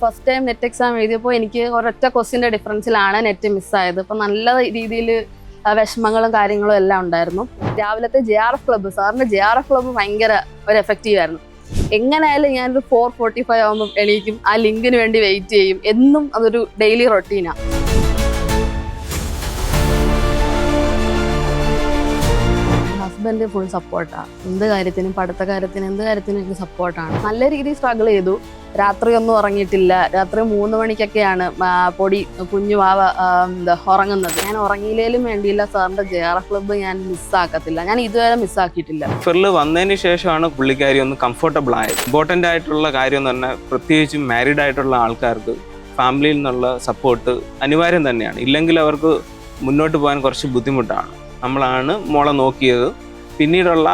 First time net exam എഴുതിയപ്പോൾ എനിക്ക് ഒരൊറ്റ ക്വസ്റ്റിന്റെ ഡിഫറൻസിലാണ് നെറ്റ് മിസ്സായത് അപ്പം നല്ല രീതിയിൽ വിഷമങ്ങളും കാര്യങ്ങളും എല്ലാം ഉണ്ടായിരുന്നു. രാവിലത്തെ ജെ ആർ എഫ് ക്ലബ്ബ് സാറിന്റെ ജെ ആർ എഫ് ക്ലബ്ബ് ഭയങ്കര ഒരു എഫക്റ്റീവ് ആയിരുന്നു. എങ്ങനെയായാലും ഞാനൊരു ഫോർ ഫോർട്ടി ഫൈവ് ആകുമ്പോൾ എണീക്കും. ആ ലിങ്കിന് വേണ്ടി വെയിറ്റ് ചെയ്യും. എന്നും അതൊരു ഡെയിലി റൊട്ടീനാണ് ഹസ്ബൻഡ് ഫുൾ സപ്പോർട്ടാണ് എന്ത് കാര്യത്തിനും പഠിത്ത കാര്യത്തിനും എന്ത് കാര്യത്തിനും എനിക്ക് സപ്പോർട്ടാണ് നല്ല രീതിയിൽ സ്ട്രഗിൾ ചെയ്തു. രാത്രി ഒന്നും ഉറങ്ങിയിട്ടില്ല. രാത്രി മൂന്ന് മണിക്കൊക്കെയാണ് പൊടി കുഞ്ഞു വാവ എന്താ ഉറങ്ങുന്നത്. ഞാൻ ഉറങ്ങിയില്ലേലും വേണ്ടിയില്ല സാറിന്റെ ജെ ആർ ക്ലബ്ബ് ഞാൻ മിസ്സാക്കത്തില്ല ഞാൻ ഇതുവരെ മിസ്സാക്കിയിട്ടില്ല ഫെറിൽ വന്നതിന് ശേഷമാണ് പുള്ളിക്കാരി ഒന്ന് കംഫർട്ടബിൾ ആയത്. ഇമ്പോർട്ടന്റ് ആയിട്ടുള്ള കാര്യം എന്ന് പറഞ്ഞാൽ പ്രത്യേകിച്ചും മാരീഡ് ആയിട്ടുള്ള ആൾക്കാർക്ക് ഫാമിലിയിൽ നിന്നുള്ള സപ്പോർട്ട് അനിവാര്യം തന്നെയാണ്. ഇല്ലെങ്കിൽ അവർക്ക് മുന്നോട്ട് പോകാൻ കുറച്ച് ബുദ്ധിമുട്ടാണ്. നമ്മളാണ് മോളെ നോക്കിയത്. പിന്നീടുള്ള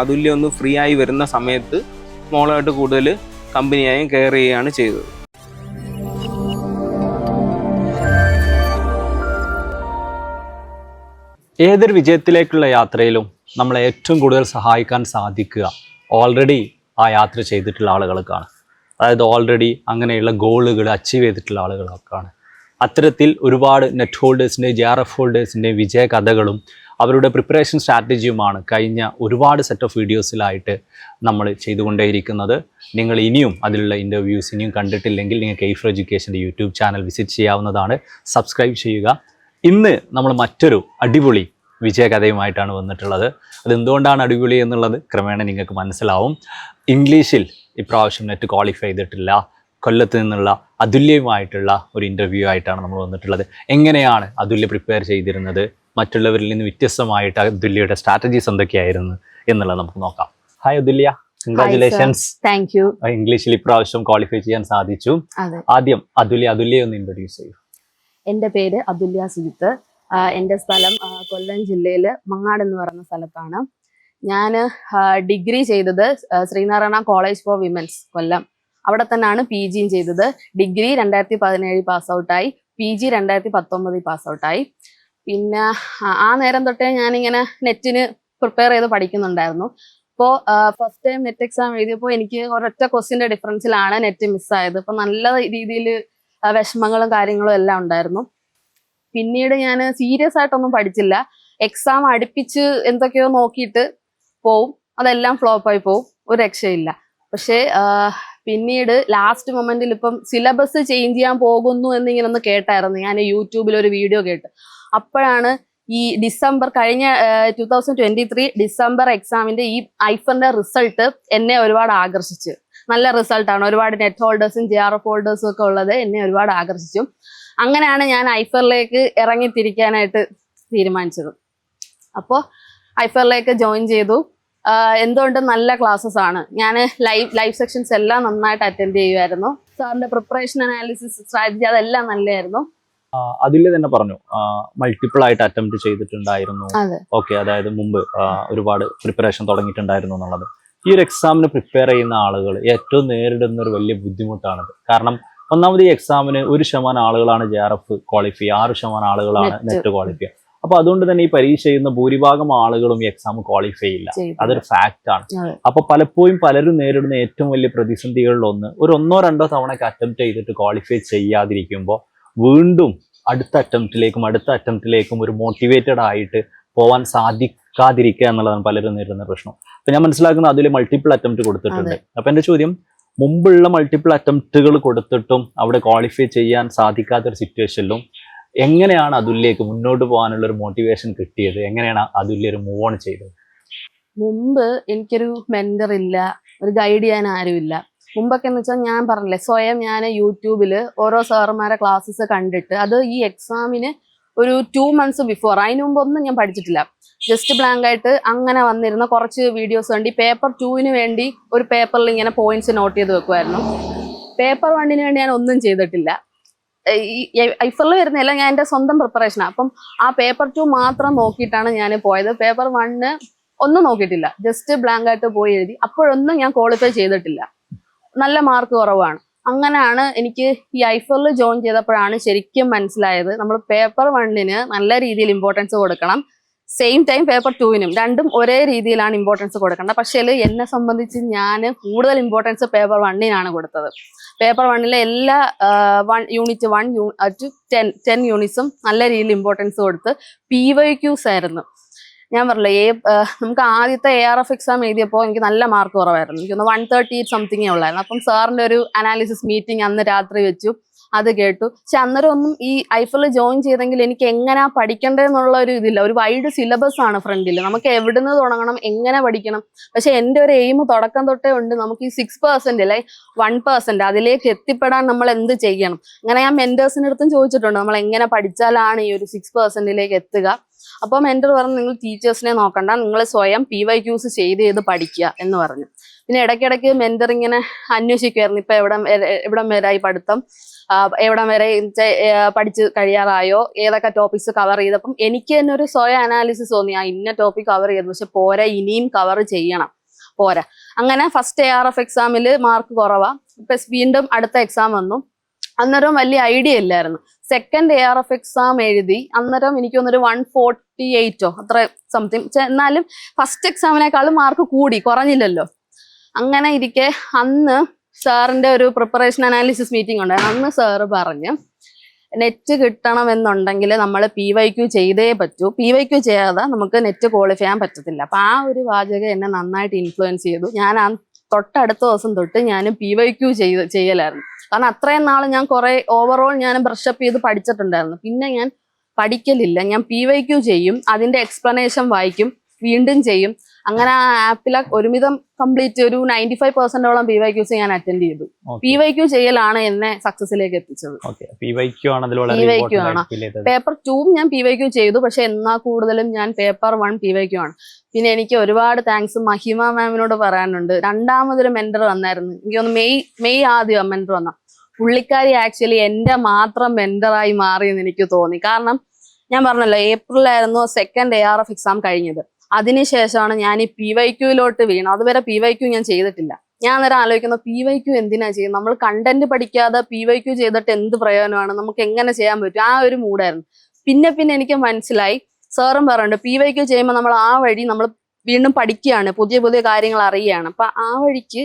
അതുല്യം ഒന്ന് ഫ്രീ ആയി വരുന്ന സമയത്ത് മോളായിട്ട് കൂടുതൽ കമ്പനിയായും കെയർ ചെയ്യുകയാണ് ചെയ്തത്. ഏതൊരു വിജയത്തിലേക്കുള്ള യാത്രയിലും നമ്മളെ ഏറ്റവും കൂടുതൽ സഹായിക്കാൻ സാധിക്കുക. ഓൾറെഡി ആ യാത്ര ചെയ്തിട്ടുള്ള ആളുകൾക്കാണ്. അതായത് ഓൾറെഡി അങ്ങനെയുള്ള ഗോളുകൾ അച്ചീവ് ചെയ്തിട്ടുള്ള ആളുകൾക്കാണ്. അത്തരത്തിൽ ഒരുപാട് നെറ്റ് ഹോൾഡേഴ്സിന്റെയും ജെ ആർ എഫ് ഹോൾഡേഴ്സിന്റെയും വിജയ കഥകളും അവരുടെ പ്രിപ്പറേഷൻ സ്ട്രാറ്റജിയുമാണ് കഴിഞ്ഞ ഒരുപാട് സെറ്റ് ഓഫ് വീഡിയോസിലായിട്ട് നമ്മൾ ചെയ്തുകൊണ്ടേയിരിക്കുന്നത്. നിങ്ങൾ ഇനിയും അതിലുള്ള ഇന്റർവ്യൂസ് ഇനിയും കണ്ടിട്ടില്ലെങ്കിൽ നിങ്ങൾക്ക് എയ്ഫർ എഡ്യൂക്കേഷന്റെ യൂട്യൂബ് ചാനൽ വിസിറ്റ് ചെയ്യാവുന്നതാണ്. സബ്സ്ക്രൈബ് ചെയ്യുക. ഇന്ന് നമ്മൾ മറ്റൊരു അടിപൊളി വിജയകഥയുമായിട്ടാണ് വന്നിട്ടുള്ളത്. അതെന്തുകൊണ്ടാണ് അടിപൊളി എന്നുള്ളത് ക്രമേണ നിങ്ങൾക്ക് മനസ്സിലാവും. ഇംഗ്ലീഷിൽ ഇപ്രാവശ്യം നെറ്റ് ക്വാളിഫൈ ചെയ്തിട്ടില്ല കൊല്ലത്ത് നിന്നുള്ള അതുല്യമായിട്ടുള്ള ഒരു ഇന്റർവ്യൂ ആയിട്ടാണ് നമ്മൾ വന്നിട്ടുള്ളത്. എങ്ങനെയാണ് അതുല്യ പ്രിപ്പയർ ചെയ്തിരുന്നത്? മറ്റുള്ളവരിൽ നിന്ന് വ്യത്യസ്തമായിട്ട് അതുല്യയുടെ സ്ട്രാറ്റജീസ് എന്തൊക്കെയായിരുന്നു എന്നുള്ളത് നമുക്ക് നോക്കാം. Hi Athulya. Congratulations thank you ഇംഗ്ലീഷിൽ ഇപ്രാവശ്യം ക്വാളിഫൈ ചെയ്യാൻ സാധിച്ചു. ആദ്യം അതുല്യ അതുല്യ ഒന്ന് ഇൻട്രൊഡ്യൂസ് ചെയ്യൂ. എന്റെ പേര് അതുല്യ സുജിത്ത്. എന്റെ സ്ഥലം കൊല്ലം ജില്ലയിൽ മങ്ങാട് എന്ന് പറയുന്ന സ്ഥലത്താണ്. ഞാൻ ഡിഗ്രി ചെയ്തത് Sreenarayana college for women's Kollam. അവിടെ തന്നെയാണ് പി ജിയും ചെയ്തത്. ഡിഗ്രി രണ്ടായിരത്തി പതിനേഴ് പാസ് ഔട്ടായി പി ജി രണ്ടായിരത്തി പത്തൊമ്പതിൽ പാസ് ഔട്ടായി പിന്നെ ആ- നേരം തൊട്ടേ ഞാനിങ്ങനെ നെറ്റിന് പ്രിപ്പയർ ചെയ്ത് പഠിക്കുന്നുണ്ടായിരുന്നു. അപ്പോൾ ഫസ്റ്റ് ടൈം നെറ്റ് എക്സാം എഴുതിയപ്പോൾ എനിക്ക് ഒരൊറ്റ ക്വസ്റ്റിന്റെ ഡിഫറൻസിലാണ് നെറ്റ് മിസ്സായത് അപ്പം നല്ല രീതിയിൽ വിഷമങ്ങളും കാര്യങ്ങളും എല്ലാം ഉണ്ടായിരുന്നു. പിന്നീട് ഞാൻ സീരിയസ് ആയിട്ടൊന്നും പഠിച്ചില്ല. എക്സാം അടുപ്പിച്ച് എന്തൊക്കെയോ നോക്കിയിട്ട് പോവും. അതെല്ലാം ഫ്ലോപ്പായി പോവും. ഒരു രക്ഷയില്ല. പക്ഷേ പിന്നീട് ലാസ്റ്റ് മൊമെന്റിൽ ഇപ്പം സിലബസ് ചേഞ്ച് ചെയ്യാൻ പോകുന്നു എന്നിങ്ങനെ ഒന്ന് കേട്ടായിരുന്നു. ഞാൻ യൂട്യൂബിൽ ഒരു വീഡിയോ കേട്ട്. അപ്പോഴാണ് ഈ ഡിസംബർ കഴിഞ്ഞ two thousand twenty three December എക്സാമിന്റെ ഈ ഐഫറിന്റെ റിസൾട്ട് എന്നെ ഒരുപാട് ആകർഷിച്ചു. നല്ല റിസൾട്ടാണ് ഒരുപാട് നെറ്റ് ഹോൾഡേഴ്സും ജെ ആർ എഫ് ഹോൾഡേഴ്സും ഒക്കെ ഉള്ളത് എന്നെ ഒരുപാട് ആകർഷിച്ചു. അങ്ങനെയാണ് ഞാൻ ഐഫറിലേക്ക് ഇറങ്ങി തിരിക്കാനായിട്ട് തീരുമാനിച്ചത്. അപ്പോൾ ഐഫറിലേക്ക് ജോയിൻ ചെയ്തു. എന്തുകൊണ്ട് നല്ല ക്ലാസ്സസ് ആണ്. ഞാൻ ലൈവ് ലൈവ് സെക്ഷൻസ് എല്ലാം നന്നായിട്ട് അറ്റൻഡ് ചെയ്യുമായിരുന്നു. സാറിന്റെ പ്രിപ്പറേഷൻ അനാലിസിസ് സ്ട്രാറ്റജി അതെല്ലാം നല്ലതായിരുന്നു. അതിൽ തന്നെ പറഞ്ഞു. മൾട്ടിപ്പിൾ ആയിട്ട് അറ്റംപ്റ്റ് ചെയ്തിട്ടുണ്ടായിരുന്നു. ഓക്കെ അതായത് മുമ്പ് ഒരുപാട് പ്രിപ്പറേഷൻ തുടങ്ങിയിട്ടുണ്ടായിരുന്നു എന്നുള്ളത്. ഈ ഒരു എക്സാമിന് പ്രിപ്പയർ ചെയ്യുന്ന ആളുകൾ ഏറ്റവും നേരിടുന്ന ഒരു വലിയ ബുദ്ധിമുട്ടാണത്. കാരണം ഒന്നാമത് ഈ എക്സാമിന് ഒരു ശതമാനം ആളുകളാണ് ജെ ആർ എഫ് ക്വാളിഫൈ ആറ് ശതമാനം ആളുകളാണ് നെറ്റ് ക്വാളിഫൈ അപ്പൊ അതുകൊണ്ട് തന്നെ ഈ പരീക്ഷ ചെയ്യുന്ന ഭൂരിഭാഗം ആളുകളും ഈ എക്സാം ക്വാളിഫൈ ചെയ്യില്ല. അതൊരു ഫാക്റ്റ് ആണ്. അപ്പൊ പലപ്പോഴും പലരും നേരിടുന്ന ഏറ്റവും വലിയ പ്രതിസന്ധികളിൽ ഒന്ന് ഒരു ഒന്നോ രണ്ടോ തവണ അറ്റംപ്റ്റ് ചെയ്തിട്ട് ക്വാളിഫൈ ചെയ്യാതിരിക്കുമ്പോൾ വീണ്ടും അടുത്ത അറ്റംപ്റ്റിലേക്കും അടുത്ത അറ്റംപ്റ്റിലേക്കും ഒരു മോട്ടിവേറ്റഡ് ആയിട്ട് പോവാൻ സാധിക്കാതിരിക്കുക എന്നുള്ളതാണ് പലരും നേരിടുന്ന പ്രശ്നം. അപ്പൊ ഞാൻ മനസ്സിലാക്കുന്ന അതിൽ മൾട്ടിപ്പിൾ അറ്റംപ്റ്റ് കൊടുത്തിട്ടുണ്ട്. അപ്പൊ എന്റെ ചോദ്യം മുമ്പുള്ള മൾട്ടിപ്പിൾ അറ്റംപ്റ്റുകൾ കൊടുത്തിട്ടും അവിടെ ക്വാളിഫൈ ചെയ്യാൻ സാധിക്കാത്ത ഒരു സിറ്റുവേഷനിലും എങ്ങനെയാണ് അതുല്യേക്ക് മുന്നോട്ട് പോകാനുള്ള ഒരു മോട്ടിവേഷൻ കിട്ടിയത്? എങ്ങനെയാണ് അതുല്യ ഒരു മൂവ് ഓൺ ചെയ്തത്? മുമ്പ് എനിക്കൊരു മെന്റർ ഇല്ല ഒരു ഗൈഡ് ചെയ്യാൻ ആരുമില്ല. മുമ്പൊക്കെ എന്ന് വെച്ചാൽ ഞാൻ പറഞ്ഞില്ലേ സ്വയം ഞാൻ യൂട്യൂബിൽ ഓരോ സാറുമാരെ ക്ലാസ്സസ് കണ്ടിട്ട് അത് ഈ എക്സാമിന് ഒരു ടു മന്ത്സ് ബിഫോർ അതിന് മുമ്പ് ഒന്നും ഞാൻ പഠിച്ചിട്ടില്ല. ജസ്റ്റ് ബ്ലാങ്ക് ആയിട്ട് അങ്ങനെ വന്നിരുന്ന കുറച്ച് വീഡിയോസ് വേണ്ടി പേപ്പർ ടൂവിന് വേണ്ടി ഒരു പേപ്പറിൽ ഇങ്ങനെ പോയിന്റ്സ് നോട്ട് ചെയ്ത് വെക്കുമായിരുന്നു പേപ്പർ വണ്ണിന് വേണ്ടി ഞാൻ ഒന്നും ചെയ്തിട്ടില്ല. ഐഫറിൽ വരുന്നില്ല ഞാൻ എന്റെ സ്വന്തം പ്രിപ്പറേഷനാണ് അപ്പം ആ പേപ്പർ ടു മാത്രം നോക്കിയിട്ടാണ് ഞാൻ പോയത്. പേപ്പർ വണ്ണ് ഒന്നും നോക്കിയിട്ടില്ല. ജസ്റ്റ് ബ്ലാങ്ക് ആയിട്ട് പോയി എഴുതി. അപ്പോഴൊന്നും ഞാൻ ക്വാളിഫൈ ചെയ്തിട്ടില്ല. നല്ല മാർക്ക് കുറവാണ്. അങ്ങനെയാണ് എനിക്ക് ഈ ഐഫറിൽ ജോയിൻ ചെയ്തപ്പോഴാണ് ശരിക്കും മനസ്സിലായത്. നമ്മൾ പേപ്പർ വണ്ണിന് നല്ല രീതിയിൽ ഇമ്പോർട്ടൻസ് കൊടുക്കണം. സെയിം ടൈം പേപ്പർ ടുവിനും രണ്ടും ഒരേ രീതിയിലാണ് ഇമ്പോർട്ടൻസ് കൊടുക്കേണ്ടത്. പക്ഷേ എന്നെ സംബന്ധിച്ച് ഞാൻ കൂടുതൽ ഇമ്പോർട്ടൻസ് പേപ്പർ വണ്ണിനാണ് കൊടുത്തത്. പേപ്പർ വണ്ണിലെ എല്ലാ one unit one to ten ten യൂണിറ്റ്സും നല്ല രീതിയിൽ ഇമ്പോർട്ടൻസ് കൊടുത്ത് പി വൈ ക്യൂസ് ആയിരുന്നു. ഞാൻ പറഞ്ഞു ഏ നമുക്ക് ആദ്യത്തെ എ ആർ എഫ് എക്സാം എഴുതിയപ്പോൾ എനിക്ക് നല്ല മാർക്ക് കുറവായിരുന്നു. എനിക്കൊന്ന് വൺ തേർട്ടി എയ്റ്റ് സംതിങ്ങേ ഉള്ളായിരുന്നു. അപ്പം സാറിന്റെ ഒരു അനാലിസിസ് മീറ്റിംഗ് അന്ന് രാത്രി വെച്ചു. അത് കേട്ടു. പക്ഷെ അന്നേരം ഒന്നും ഈ ഐഫിൽ ജോയിൻ ചെയ്തെങ്കിൽ എനിക്ക് എങ്ങനെ പഠിക്കേണ്ടതെന്നുള്ള ഒരു ഇതില്ല. ഒരു വൈഡ് സിലബസ് ആണ് ഫ്രണ്ടിൽ നമുക്ക് എവിടുന്ന് തുടങ്ങണം എങ്ങനെ പഠിക്കണം? പക്ഷെ എന്റെ ഒരു എയിം തുടക്കം തൊട്ടേ ഉണ്ട്. നമുക്ക് ഈ സിക്സ് പെർസെന്റ് അല്ലെ വൺ പെർസെന്റ് അതിലേക്ക് എത്തിപ്പെടാൻ നമ്മൾ എന്ത് ചെയ്യണം? അങ്ങനെ ഞാൻ മെന്റേഴ്സിന്റെ അടുത്തും ചോദിച്ചിട്ടുണ്ട്. നമ്മൾ എങ്ങനെ പഠിച്ചാലാണ് ഈ ഒരു സിക്സ് പെർസെന്റിലേക്ക് എത്തുക? അപ്പോൾ മെന്റർ പറഞ്ഞു നിങ്ങൾ ടീച്ചേഴ്സിനെ നോക്കണ്ട നിങ്ങൾ സ്വയം പി വൈ ക്യൂസ് ചെയ്ത് ചെയ്ത് പഠിക്കുക എന്ന് പറഞ്ഞു. പിന്നെ ഇടയ്ക്കിടയ്ക്ക് മെന്റർ ഇങ്ങനെ അന്വേഷിക്കുമായിരുന്നു ഇപ്പൊ എവിടം വരെ- ഈ പഠിത്തം? എവിടം വരെ പഠിച്ച് കഴിയാറായോ? ഏതൊക്കെ ടോപ്പിക്സ് കവർ ചെയ്തപ്പം എനിക്ക് തന്നെ ഒരു സ്വയം അനാലിസിസ് തോന്നി. ആ ഇന്ന ടോപ്പിക് കവർ ചെയ്തു പക്ഷെ പോരാ ഇനിയും കവർ ചെയ്യണം. പോരാ. അങ്ങനെ ഫസ്റ്റ് എ ആർ എഫ് എക്സാമിൽ മാർക്ക് കുറവാണ് ഇപ്പൊ വീണ്ടും അടുത്ത എക്സാം വന്നു. അന്നേരം വലിയ ഐഡിയ ഇല്ലായിരുന്നു. Second A R F exam എഴുതി അന്നേരം എനിക്ക് തോന്നുന്നു വൺ ഫോർട്ടി എയ്റ്റോ അത്ര സംതിങ് എന്നാലും ഫസ്റ്റ് എക്സാമിനേക്കാളും മാർക്ക് കൂടി കുറഞ്ഞില്ലല്ലോ. അങ്ങനെ ഇരിക്കെ അന്ന് സാറിന്റെ ഒരു പ്രിപ്പറേഷൻ അനാലിസിസ് മീറ്റിംഗ് ഉണ്ടായിരുന്നു. അന്ന് സാറ് പറഞ്ഞ് നെറ്റ് കിട്ടണമെന്നുണ്ടെങ്കിൽ നമ്മൾ പി വൈ ക്യു ചെയ്തേ പറ്റൂ. പി വൈ ക്യു ചെയ്യാതെ നമുക്ക് നെറ്റ് ക്വാളിഫൈ ചെയ്യാൻ പറ്റത്തില്ല. അപ്പം ആ ഒരു വാചകം എന്നെ നന്നായിട്ട് ഇൻഫ്ലുവൻസ് ചെയ്തു. ഞാൻ ആ തൊട്ടടുത്ത ദിവസം തൊട്ട് ഞാൻ പി വൈ ക്യു ചെയ്ത് ചെയ്യലായിരുന്നു. കാരണം അത്രയും നാൾ ഞാൻ കുറെ ഓവറോൾ ഞാൻ ബ്രഷപ്പ് ചെയ്ത് പഠിച്ചിട്ടുണ്ടായിരുന്നു. പിന്നെ ഞാൻ പഠിക്കലില്ല. ഞാൻ പി വൈ ക്യു ചെയ്യും അതിന്റെ എക്സ്പ്ലനേഷൻ വായിക്കും വീണ്ടും ചെയ്യും. അങ്ങനെ ആ ആപ്പിലെ ഒരുമിതം കംപ്ലീറ്റ് ഒരു നയന്റി ഫൈവ് പെർസെന്റോളം പി വൈ ക്യൂസ് ഞാൻ അറ്റൻഡ് ചെയ്തു. പി വൈ ക്യൂ ചെയ്യലാണ് എന്നെ സക്സസിലേക്ക് എത്തിച്ചത്. പി വൈ ക്യൂ ആണ്. പേപ്പർ ടൂവും ഞാൻ പി വൈ ക്യൂ ചെയ്തു. പക്ഷെ എന്നാ കൂടുതലും ഞാൻ paper one P Y Q ആണ്. പിന്നെ എനിക്ക് ഒരുപാട് താങ്ക്സ് മഹിമ മാമിനോട് പറയാനുണ്ട്. രണ്ടാമതൊരു മെന്റർ വന്നായിരുന്നു. എനിക്ക് ഒന്ന് മെയ് മെയ് ആദ്യം മെന്റർ വന്ന. പുള്ളിക്കാരി ആക്ച്വലി എന്റെ മാത്രം മെന്ററായി മാറിയെന്ന് എനിക്ക് തോന്നി. കാരണം ഞാൻ പറഞ്ഞല്ലോ ഏപ്രിലായിരുന്നു second A R F exam കഴിഞ്ഞത്. അതിനുശേഷമാണ് ഞാൻ ഈ പി വൈ ക്യൂയിലോട്ട് വീണത്. അതുവരെ പി വൈ ക്യൂ ഞാൻ ചെയ്തിട്ടില്ല. ഞാൻ അന്നേരം ആലോചിക്കുന്നത് പി വൈ ക്യൂ എന്തിനാ ചെയ്യുന്നത്? നമ്മൾ കണ്ടന്റ് പഠിക്കാതെ പി വൈ ക്യൂ ചെയ്തിട്ട് എന്ത് പ്രയോജനമാണ്? നമുക്ക് എങ്ങനെ ചെയ്യാൻ പറ്റും? ആ ഒരു മൂഡായിരുന്നു. പിന്നെ പിന്നെ എനിക്ക് മനസ്സിലായി സാറും പറയുന്നുണ്ട് പി വൈ ക്യൂ ചെയ്യുമ്പോൾ നമ്മൾ ആ വഴി നമ്മൾ വീണ്ടും പഠിക്കുകയാണ് പുതിയ പുതിയ കാര്യങ്ങൾ അറിയുകയാണ്. അപ്പൊ ആ വഴിക്ക്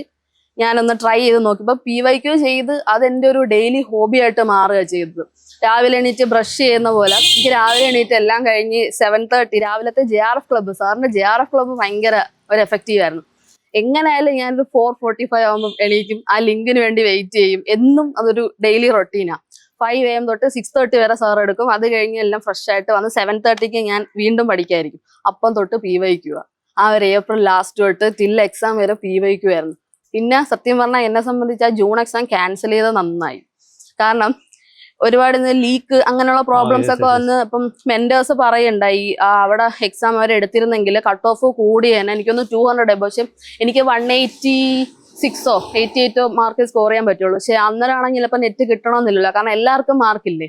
ഞാനൊന്ന് ട്രൈ ചെയ്ത് നോക്കിയപ്പോൾ പി വൈ ക്യൂ ചെയ്ത് അതെന്റെ ഒരു ഡെയിലി ഹോബിയായിട്ട് മാറുക ചെയ്തത്. രാവിലെ എണീറ്റ് ബ്രഷ് ചെയ്യുന്ന പോലെ. എനിക്ക് രാവിലെ എണീറ്റ് എല്ലാം കഴിഞ്ഞ് സെവൻ തേർട്ടി രാവിലത്തെ ജെ ആർ എഫ് ക്ലബ്ബ് സാറിന്റെ ജെ ആർ എഫ് ക്ലബ്ബ് ഭയങ്കര ഒരു എഫക്റ്റീവ് ആയിരുന്നു. എങ്ങനെയായാലും ഞാനൊരു ഫോർ ഫോർട്ടി ഫൈവ് ആകുമ്പോൾ എണീക്കും. ആ ലിങ്കിന് വേണ്ടി വെയിറ്റ് ചെയ്യും. എന്നും അതൊരു ഡെയിലി റൊട്ടീനാ ഫൈവ് എ എം തൊട്ട് സിക്സ് തേർട്ടി വരെ സാർ എടുക്കും. അത് കഴിഞ്ഞ് എല്ലാം ഫ്രഷ് ആയിട്ട് വന്ന് സെവൻ തേർട്ടിക്ക് ഞാൻ വീണ്ടും പഠിക്കായിരിക്കും. അപ്പം തൊട്ട് പി വൈക്കുക ആ. ഒരു ഏപ്രിൽ ലാസ്റ്റ് തൊട്ട് തില്ല എക്സാം വരെ പി വൈക്കുമായിരുന്നു പിന്നെ സത്യം പറഞ്ഞാൽ എന്നെ സംബന്ധിച്ച് ആ ജൂൺ എക്സാം ക്യാൻസൽ ചെയ്തത് നന്നായി. കാരണം ഒരുപാട് ലീക്ക് അങ്ങനെയുള്ള പ്രോബ്ലംസ് ഒക്കെ. വന്ന് ഇപ്പം മെന്റേഴ്സ് പറയണ്ടായി അവിടെ എക്സാം അവർ എടുത്തിരുന്നെങ്കിൽ കട്ട് ഓഫ് കൂടിയേനെ എനിക്കൊന്ന് ടു ഹൺഡ്രഡ് പക്ഷെ എനിക്ക് വൺ എയ്റ്റി സിക്സോ എയ്റ്റി എയ്റ്റോ മാർക്ക് സ്കോർ ചെയ്യാൻ പറ്റുള്ളൂ. പക്ഷെ അന്നേരമാണെങ്കിൽ ഇപ്പം നെറ്റ് കിട്ടണമെന്നില്ലല്ലോ. കാരണം എല്ലാവർക്കും മാർക്കില്ലേ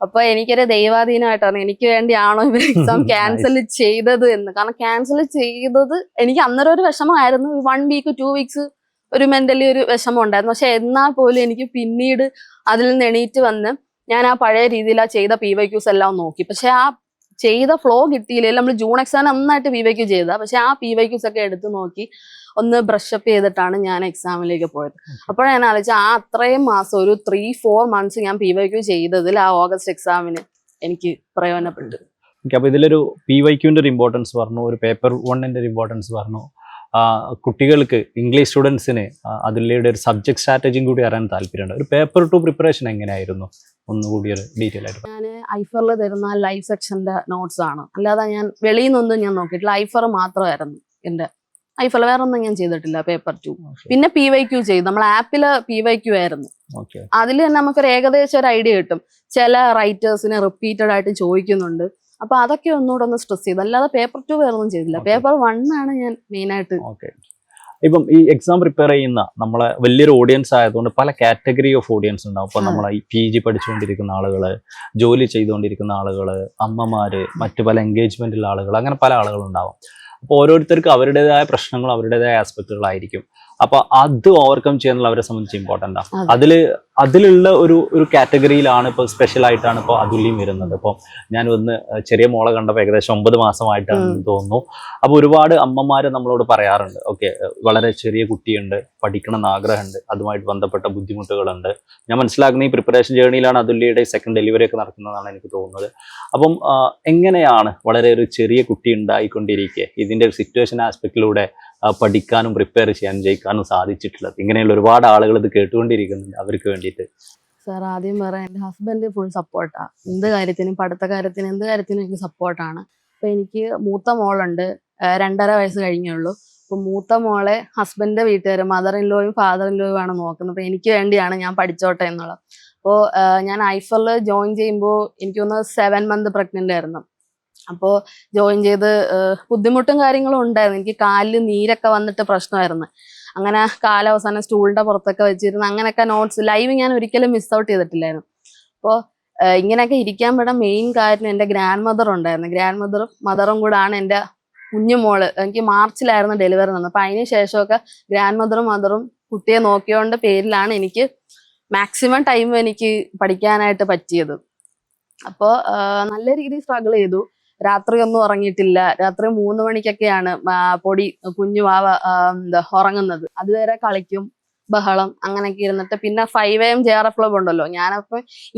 അപ്പൊ എനിക്കൊരു ദൈവാധീനമായിട്ടാണ്. എനിക്ക് വേണ്ടിയാണോ ഇവർ എക്സാം. ക്യാൻസൽ ചെയ്തത് എന്ന്. കാരണം ക്യാൻസൽ ചെയ്തത് എനിക്ക് അന്നേരം ഒരു വിഷമമായിരുന്നു. വൺ വീക്ക് ടു വീക്സ് ഒരു മെന്റലി ഒരു വിഷമം ഉണ്ടായിരുന്നു. പക്ഷെ എന്നാൽ പോലും എനിക്ക് പിന്നീട് അതിൽ നിന്ന് എണീറ്റ് വന്ന് ഞാൻ ആ പഴയ രീതിയിൽ ആ ചെയ്ത പി വൈ ക്യൂസ് എല്ലാം നോക്കി. പക്ഷെ ആ ചെയ്ത ഫ്ലോ കിട്ടിയില്ലെങ്കിൽ നമ്മൾ ജൂൺ എക്സാം നന്നായിട്ട് പി വൈ ക്യൂ ചെയ്ത. പക്ഷെ ആ പി വൈ ക്യൂസ് ഒക്കെ എടുത്ത് നോക്കി ഒന്ന് ബ്രഷപ്പ് ചെയ്തിട്ടാണ് ഞാൻ എക്സാമിലേക്ക് പോയത്. അപ്പോഴാണ് ഞാൻ ആലോചിച്ചത് ആ അത്രയും മാസം ഒരു ത്രീ ഫോർ മന്ത്സ് ഞാൻ പി വൈ ക്യൂ ചെയ്തതിൽ ആ ഓഗസ്റ്റ് എക്സാമിന് എനിക്ക് പ്രയോജനപ്പെട്ടു. അപ്പൊ അപ്പോൾ ഇതിലൊരു പി വൈ ക്യൂവിന്റെ ഒരു ഇമ്പോർട്ടൻസ് പറഞ്ഞു ഒരു പേപ്പർ വണ്ണിന്റെ ഒരു ഇമ്പോർട്ടൻസ് പറഞ്ഞു. കുട്ടികൾക്ക് ഇംഗ്ലീഷ് സ്റ്റുഡൻസിന് അതിലൂടെ ഒരു സബ്ജക്ട് സ്ട്രാറ്റജിയും കൂടി അറിയാൻ താല്പര്യമുണ്ട്. ഒരു പേപ്പർ ടു പ്രിപ്പറേഷൻ എങ്ങനെയായിരുന്നു? ഒന്നുകൂടി ഒരു ഡീറ്റെയിൽ ആയിട്ട്. ഞാൻ ഐഫറിൽ തരുന്ന ലൈഫ് സെക്ഷന്റെ നോട്ട്സ് ആണ്. അല്ലാതെ ഞാൻ വെളിയിൽ നിന്നൊന്നും ഞാൻ നോക്കിയിട്ടില്ല. ഐഫർ മാത്രമായിരുന്നു എന്റെ ഐഫർ വേറെ ഒന്നും ഞാൻ ചെയ്തിട്ടില്ല പേപ്പർ ടു പിന്നെ പി വൈ ക്യൂ ചെയ്തു. നമ്മൾ ആപ്പിൽ പി വൈ ക്യൂ ആയിരുന്നു. അതിൽ തന്നെ നമുക്കൊരു ഏകദേശം ഒരു ഐഡിയ കിട്ടും. ചില റൈറ്റേഴ്സിനെ റിപ്പീറ്റഡ് ആയിട്ട് ചോദിക്കുന്നുണ്ട്. അപ്പൊ അതൊക്കെ ഒന്നുകൂടെ ഒന്ന് സ്ട്രെസ് ചെയ്തു. അല്ലാതെ പേപ്പർ ടു വേറെ ഒന്നും ചെയ്തില്ല. പേപ്പർ വൺ ആണ് ഞാൻ മെയിൻ ആയിട്ട് ഇപ്പം ഈ എക്സാം പ്രിപ്പയർ ചെയ്യുന്ന നമ്മളെ വലിയൊരു ഓഡിയൻസ് ആയതുകൊണ്ട് പല കാറ്റഗറി ഓഫ് ഓഡിയൻസ് ഉണ്ടാവും. ഇപ്പം. നമ്മളെ ഈ പി ജി പഠിച്ചുകൊണ്ടിരിക്കുന്ന ആളുകൾ ജോലി ചെയ്തുകൊണ്ടിരിക്കുന്ന ആളുകൾ അമ്മമാര് മറ്റു പല എൻഗേജ്മെന്റിലുള്ള ആളുകൾ അങ്ങനെ പല ആളുകളുണ്ടാവും. അപ്പോൾ ഓരോരുത്തർക്കും അവരുടേതായ പ്രശ്നങ്ങൾ അവരുടേതായ ആസ്പെക്റ്റുകളായിരിക്കും അപ്പൊ അത് ഓവർകം ചെയ്യാനുള്ള അവരെ സംബന്ധിച്ച് ഇമ്പോർട്ടന്റ് ആണ് അതെ. അതിൽ അതിലുള്ള ഒരു ഒരു കാറ്റഗറിയിലാണ് ഇപ്പോൾ സ്പെഷ്യൽ ആയിട്ടാണ് ഇപ്പോൾ അതുല്യം വരുന്നത്. ഇപ്പോൾ ഞാൻ ഒന്ന് ചെറിയ മോളെ കണ്ടപ്പോൾ ഏകദേശം ഒമ്പത് മാസമായിട്ടാണ് തോന്നുന്നു. അപ്പോൾ ഒരുപാട് അമ്മമാരെ നമ്മളോട് പറയാറുണ്ട് ഓക്കെ വളരെ ചെറിയ കുട്ടിയുണ്ട് പഠിക്കണം എന്ന് ആഗ്രഹമുണ്ട് അതുമായിട്ട് ബന്ധപ്പെട്ട ബുദ്ധിമുട്ടുകളുണ്ട്. ഞാൻ മനസ്സിലാക്കുന്ന ഈ പ്രിപ്പറേഷൻ ജേണിയിലാണ് അതുല്യയുടെ സെക്കൻഡ് ഡെലിവറി ഒക്കെ നടക്കുന്നതാണ് എനിക്ക് തോന്നുന്നത്. അപ്പം എങ്ങനെയാണ് വളരെ ഒരു ചെറിയ കുട്ടി ഉണ്ടായിക്കൊണ്ടിരിക്കെ? ഇതിന്റെ ഒരു സിറ്റുവേഷൻ ആസ്പെക്റ്റിലൂടെ പഠിക്കാനും പ്രിപ്പയർ ചെയ്യാനും ജയിക്കാനും സാധിച്ചിട്ടുള്ളത്. ഇങ്ങനെയുള്ള ഒരുപാട് ആളുകൾ ഇത് കേട്ടുകൊണ്ടിരിക്കുന്നുണ്ട് അവർക്ക് വേണ്ടിയിട്ട്. സാർ ആദ്യം പറയാം എന്റെ ഹസ്ബൻഡ് ഫുൾ സപ്പോർട്ടാണ് എന്ത് കാര്യത്തിനും പഠിത്ത കാര്യത്തിനും എന്ത് കാര്യത്തിനും എനിക്ക് സപ്പോർട്ടാണ് അപ്പൊ എനിക്ക് മൂത്ത മോളുണ്ട് രണ്ടര വയസ്സ് കഴിഞ്ഞുള്ളൂ അപ്പൊ മൂത്ത മോളെ ഹസ്ബൻഡിന്റെ വീട്ടുകാർ മദർ ഇൻ ലോയും ഫാദർ ഇൻ ലോയും ആണ് നോക്കുന്നത്. അപ്പൊ എനിക്ക് വേണ്ടിയാണ് ഞാൻ പഠിച്ചോട്ടെ എന്നുള്ളത്. അപ്പോൾ ഞാൻ ഐഫറിൽ ജോയിൻ ചെയ്യുമ്പോൾ എനിക്കൊന്ന് സെവൻ മന്ത് പ്രഗ്നന്റ് ആയിരുന്നു. അപ്പോൾ ജോയിൻ ചെയ്ത് ബുദ്ധിമുട്ടും കാര്യങ്ങളും ഉണ്ടായിരുന്നു. എനിക്ക് കാലിൽ നീരൊക്കെ വന്നിട്ട് പ്രശ്നമായിരുന്നു. അങ്ങനെ കാലവസാനം സ്റ്റൂളിന്റെ പുറത്തൊക്കെ വെച്ചിരുന്നു അങ്ങനെയൊക്കെ നോട്ട്സ് ലൈവ് ഞാൻ ഒരിക്കലും മിസ് ഔട്ട് ചെയ്തിട്ടില്ലായിരുന്നു. അപ്പോ ഇങ്ങനെയൊക്കെ ഇരിക്കാൻ പെടാൻ മെയിൻ കാര്യം എന്റെ ഗ്രാൻഡ് മദർ ഉണ്ടായിരുന്നു ഗ്രാൻഡ് മദറും മദറും കൂടാണ് എന്റെ കുഞ്ഞുമോൾ എനിക്ക് മാർച്ചിലായിരുന്നു ഡെലിവറി നടന്നത് അപ്പം അതിന് ശേഷമൊക്കെ ഗ്രാൻഡ് മദറും മദറും കുട്ടിയെ നോക്കിയോണ്ട് പേരിലാണ് എനിക്ക് മാക്സിമം ടൈം എനിക്ക് പഠിക്കാനായിട്ട് പറ്റിയത്. അപ്പോ നല്ല രീതിയിൽ സ്ട്രഗിൾ ചെയ്തു. രാത്രി ഒന്നും ഉറങ്ങിയിട്ടില്ല. രാത്രി മൂന്ന് മണിക്കൊക്കെയാണ് പൊടി കുഞ്ഞു വാവ എന്താ ഉറങ്ങുന്നത്. അതുവരെ കളിക്കും ബഹളം അങ്ങനെയൊക്കെ ഇരുന്നിട്ട് പിന്നെ five M J R F club ഉണ്ടല്ലോ.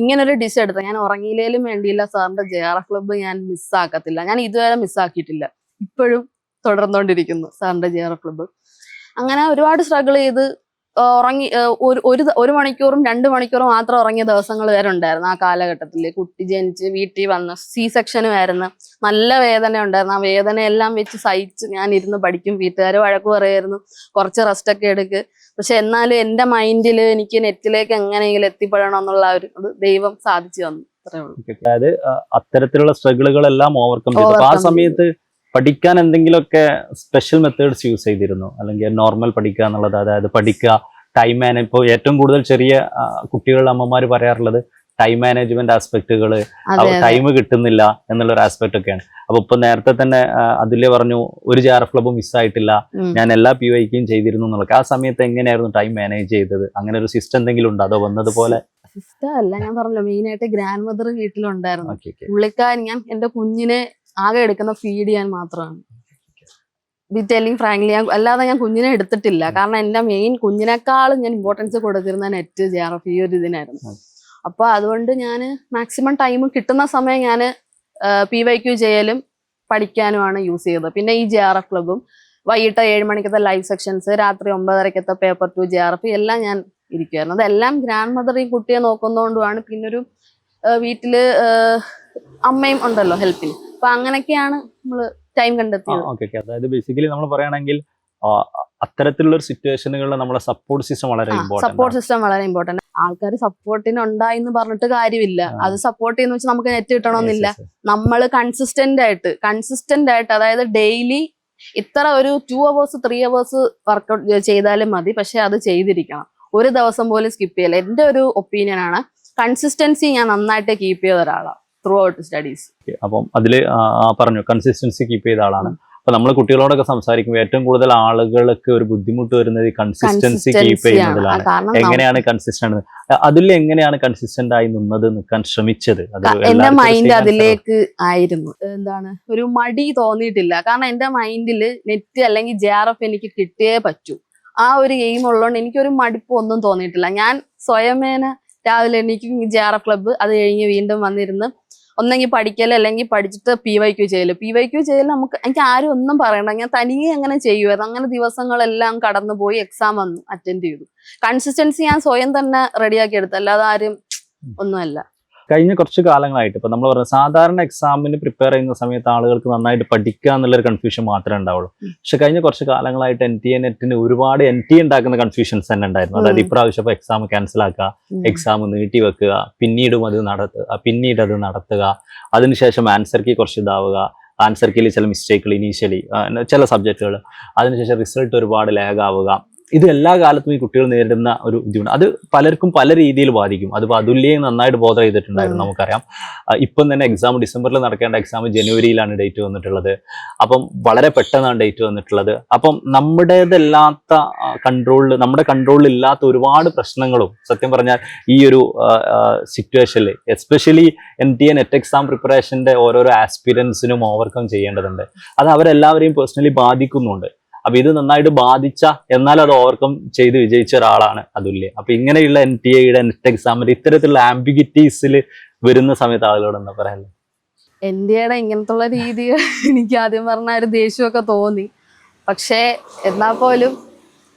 ഇങ്ങനെ ഒരു ഡിഷ് എടുത്ത ഞാൻ ഉറങ്ങിയില്ലേലും വേണ്ടിയില്ല സാറിന്റെ ജെ ആർ എഫ് ക്ലബ്ബ് ഞാൻ മിസ്സാക്കത്തില്ല ഞാൻ ഇതുവരെ മിസ്സാക്കിയിട്ടില്ല ഇപ്പോഴും തുടർന്നുകൊണ്ടിരിക്കുന്നു സാറിന്റെ ജെ ആർ എഫ് ക്ലബ്ബ് അങ്ങനെ ഒരുപാട് സ്ട്രഗിൾ ചെയ്ത് ഉറങ്ങി ഒരു ഒരു മണിക്കൂറും രണ്ട് മണിക്കൂറും മാത്രം ഉറങ്ങിയ ദിവസങ്ങൾ വരെ ഉണ്ടായിരുന്നു ആ കാലഘട്ടത്തിൽ കുട്ടി ജനിച്ച് വീട്ടിൽ വന്ന് സി സെക്ഷനും ആയിരുന്നു നല്ല വേദന ഉണ്ടായിരുന്നു. ആ വേദനയെല്ലാം വെച്ച് സഹിച്ച് ഞാൻ ഇരുന്ന് പഠിക്കും. വീട്ടുകാർ വഴക്ക് പറയായിരുന്നു കുറച്ച് റെസ്റ്റൊക്കെ എടുക്ക്. പക്ഷെ എന്നാലും എന്റെ മൈൻഡിൽ എനിക്ക് നെറ്റിലേക്ക് എങ്ങനെയെങ്കിലും എത്തിപ്പെടണം എന്നുള്ള ഒരു ദൈവം സാധിച്ചു തന്നു. അതായത് അത്തരത്തിലുള്ള സ്ട്രഗിളുകളെല്ലാം ഓവർകം ചെയ്തു. ആ സമയത്ത് പഠിക്കാൻ എന്തെങ്കിലുമൊക്കെ സ്പെഷ്യൽ മെത്തേഡ്സ് യൂസ് ചെയ്തിരുന്നു. അല്ലെങ്കിൽ നോർമൽ പഠിക്കുക എന്നുള്ളത് അതായത് പഠിക്കുക ടൈം മാനേജ് ഇപ്പോൾ ഏറ്റവും കൂടുതൽ ചെറിയ കുട്ടികളുടെ അമ്മമാർ പറയാറുള്ളത് ടൈം മാനേജ്മെന്റ് ആസ്പെക്റ്റുകൾ ടൈം കിട്ടുന്നില്ല എന്നുള്ള ഒരു ആസ്പെക്ട് ഒക്കെയാണ്. അപ്പൊ ഇപ്പൊ നേരത്തെ തന്നെ അതിലേ പറഞ്ഞു ഒരു ജെ ആർ ക്ലബ് മിസ്സായിട്ടില്ല. ഞാൻ എല്ലാ പി വൈക്കും ചെയ്തിരുന്നു എന്നുള്ളത് ആ സമയത്ത് എങ്ങനെയായിരുന്നു ടൈം മാനേജ് ചെയ്തത്? അങ്ങനെ ഒരു സിസ്റ്റം എന്തെങ്കിലും ഉണ്ടോ? അതോ വന്നതുപോലെ? സിസ്റ്റം അല്ല ഞാൻ പറഞ്ഞല്ലോ മെയിൻ ആയിട്ട് ഗ്രാൻഡ് മദർ വീട്ടിലുണ്ടായിരുന്നു പുള്ളിക്കാരൻ ഞാൻ എന്റെ കുഞ്ഞിനെ ആകെ എടുക്കുന്ന ഫീഡ് ചെയ്യാൻ മാത്രമാണ്. ബി ടെല്ലിങ് ഫ്രാങ്ക്ലി ഞാൻ അല്ലാതെ ഞാൻ കുഞ്ഞിനെ എടുത്തിട്ടില്ല. കാരണം എന്റെ മെയിൻ കുഞ്ഞിനേക്കാളും ഞാൻ ഇമ്പോർട്ടൻസ് കൊടുത്തിരുന്ന നെറ്റ് ജെ ആർ എഫ് ഈ ഒരു ഇതിനായിരുന്നു. അപ്പോൾ അപ്പൊ അതുകൊണ്ട് ഞാൻ മാക്സിമം ടൈം കിട്ടുന്ന സമയം ഞാൻ പി വൈ ക്യു ചെയ്യലും പഠിക്കാനുമാണ് യൂസ് ചെയ്തത്. പിന്നെ ഈ ജെ ആർ എഫ് ക്ലബും വൈകിട്ട് ഏഴ് മണിക്കത്തെ ലൈവ് സെക്ഷൻസ് രാത്രി ഒമ്പതരക്കത്തെ paper two J R F എല്ലാം ഞാൻ ഇരിക്കുമായിരുന്നു അതെല്ലാം ഗ്രാൻഡ് മദർ ഈ കുട്ടിയെ നോക്കുന്നതുകൊണ്ടുമാണ് പിന്നൊരു വീട്ടിൽ അമ്മയും ഉണ്ടല്ലോ ഹെൽപ്പിന് അപ്പൊ അങ്ങനെയൊക്കെയാണ് നമ്മൾ ടൈം കണ്ടെത്തിയത്. ഓക്കെ ഓക്കെ അതായത് ബേസിക്കലി നമ്മൾ പറയുകയാണെങ്കിൽ അത്തരത്തിലുള്ള ഒരു സിറ്റുവേഷനുകളിൽ നമ്മളെ സപ്പോർട്ട് സിസ്റ്റം വളരെ സപ്പോർട്ട് സിസ്റ്റം വളരെ ഇമ്പോർട്ടന്റ് ആൾക്കാർ സപ്പോർട്ടിന് ഉണ്ടായി എന്ന് പറഞ്ഞിട്ട് കാര്യമില്ല. അത് സപ്പോർട്ട് ചെയ്യുന്ന വെച്ചാൽ നമുക്ക് നെറ്റ് കിട്ടണമെന്നില്ല. നമ്മൾ കൺസിസ്റ്റന്റ് ആയിട്ട് കൺസിസ്റ്റന്റ് ആയിട്ട് അതായത് ഡെയിലി ഇത്ര ഒരു two hours three hours workout ചെയ്താലും മതി. പക്ഷെ അത് ചെയ്തിരിക്കണം. ഒരു ദിവസം പോലും സ്കിപ്പ് ചെയ്യല്ല. എന്റെ ഒരു ഒപ്പീനിയൻ ആണ് കൺസിസ്റ്റൻസി ഞാൻ നന്നായിട്ട് കീപ്പ് ചെയ്ത ഒരാളാണ് ത്രൂ ഔട്ട് സ്റ്റഡീസ് അപ്പം അതിൽ പറഞ്ഞു കൺസിസ്റ്റൻസി കീപ്പ് ചെയ്ത ആളാണ്. അപ്പൊ നമ്മൾ കുട്ടികളോടൊക്കെ സംസാരിക്കുമ്പോൾ ഏറ്റവും കൂടുതൽ ആളുകൾക്ക് ഒരു ബുദ്ധിമുട്ട് വരുന്നത് ഈ കൺസിസ്റ്റൻസി കീപ്പ് ചെയ്യുന്നതിലാണ്. എങ്ങനെയാണ് കൺസിസ്റ്റന്റ് അതിൽ എങ്ങനെയാണ് കൺസിസ്റ്റന്റ് ആയി നിന്നത് നിൽക്കാൻ ശ്രമിച്ചത്? എന്റെ മൈൻഡ് അതിലേക്ക് ആയിരുന്നു. എന്താണ്? ഒരു മടി തോന്നിയിട്ടില്ല. കാരണം എന്റെ മൈൻഡിൽ നെറ്റ് അല്ലെങ്കിൽ ജെ ആർ എഫ് എനിക്ക് കിട്ടിയേ പറ്റൂ. ആ ഒരു എയിം ഉള്ളതുകൊണ്ട് എനിക്കൊരു മടുപ്പ് ഒന്നും തോന്നിയിട്ടില്ല. ഞാൻ സ്വയമേന രാവിലെ എനിക്ക് ജെ ആർ എഫ് ക്ലബ്ബ് അത് കഴിഞ്ഞ് വീണ്ടും വന്നിരുന്ന് ഒന്നെങ്കിൽ പഠിക്കൽ അല്ലെങ്കിൽ പഠിച്ചിട്ട് പി വൈ ക്യു ചെയ്യൽ പി വൈ ക്യു ചെയ്യൽ നമുക്ക് എനിക്ക് ആരും ഒന്നും പറയണ്ട. ഞാൻ തനിയെ അങ്ങനെ ചെയ്യുമായിരുന്നു അങ്ങനെ ദിവസങ്ങളെല്ലാം കടന്നു പോയി എക്സാം വന്നു അറ്റൻഡ് ചെയ്തു. കൺസിസ്റ്റൻസി ഞാൻ സ്വയം തന്നെ റെഡിയാക്കി എടുത്തു അല്ലാതെ ആരും ഒന്നുമല്ല. കഴിഞ്ഞ കുറച്ച് കാലങ്ങളായിട്ട് ഇപ്പൊ നമ്മൾ പറഞ്ഞ സാധാരണ എക്സാമിന് പ്രിപ്പയർ ചെയ്യുന്ന സമയത്ത് ആളുകൾക്ക് നന്നായിട്ട് പഠിക്കുക എന്നുള്ളൊരു കൺഫ്യൂഷൻ മാത്രമേ ഉണ്ടാവുള്ളൂ. പക്ഷെ കഴിഞ്ഞ കുറച്ച് കാലങ്ങളായിട്ട് എൻ ടി എ നെറ്റിന് ഒരുപാട് എൻ ടി ഉണ്ടാക്കുന്ന കൺഫ്യൂഷൻസ് തന്നെ ഉണ്ടായിരുന്നു. അതായത്. ഇപ്രാവശ്യം എക്സാം ക്യാൻസൽ ആക്കുക എക്സാം നീട്ടി വെക്കുക പിന്നീടും അത് നടത്തുക പിന്നീട് അത് നടത്തുക അതിനുശേഷം ആൻസർ കീ കുറച്ച് ഇതാവുക ആൻസർ കീയിൽ ചില മിസ്റ്റേക്കുകൾ ഇനീഷ്യലി ചില സബ്ജക്റ്റുകൾ അതിനുശേഷം റിസൾട്ട് ഒരുപാട് ലാഗ് ആവുക ഇത് എല്ലാ കാലത്തും ഈ കുട്ടികൾ നേരിടുന്ന ഒരു ബുദ്ധിമുട്ട്. അത് പലർക്കും പല രീതിയിൽ ബാധിക്കും. അതിപ്പോൾ അതുല്യം നന്നായിട്ട് ബോധം ചെയ്തിട്ടുണ്ടായിരുന്നു. നമുക്കറിയാം. ഇപ്പം തന്നെ എക്സാം ഡിസംബറിൽ നടക്കേണ്ട എക്സാം ജനുവരിയിലാണ് ഡേറ്റ് വന്നിട്ടുള്ളത്. അപ്പം വളരെ പെട്ടെന്നാണ് ഡേറ്റ് വന്നിട്ടുള്ളത്. അപ്പം നമ്മുടേതല്ലാത്ത കൺട്രോളിൽ നമ്മുടെ കൺട്രോളിൽ ഇല്ലാത്ത ഒരുപാട് പ്രശ്നങ്ങളും സത്യം പറഞ്ഞാൽ ഈ ഒരു സിറ്റുവേഷനിൽ especially N T A net exam പ്രിപ്പറേഷന്റെ ഓരോരോ ആസ്പിരൻസിനും ഓവർകം ചെയ്യേണ്ടതുണ്ട്. അത് അവരെല്ലാവരെയും പേഴ്സണലി ബാധിക്കുന്നുണ്ട്. അപ്പൊ ഇത് നന്നായിട്ട് ബാധിച്ച എന്നാൽ അത് ഓവർകം ചെയ്ത് വിജയിച്ച ഒരാളാണ് അതുല്യ. അപ്പൊ ഇങ്ങനെയുള്ള എൻ ടി എയുടെ നെറ്റ് എക്സാമിൽ ഇത്തരത്തിലുള്ള ആംബിഗിറ്റീസിൽ വരുന്ന സമയത്ത് ആളുകളോട് എന്താ പറയാനുള്ളത്? എയുടെ ഇങ്ങനത്തുള്ള രീതി എനിക്ക് ആദ്യം പറഞ്ഞ ഒരു ദേഷ്യമൊക്കെ തോന്നി. പക്ഷേ എന്നാൽ പോലും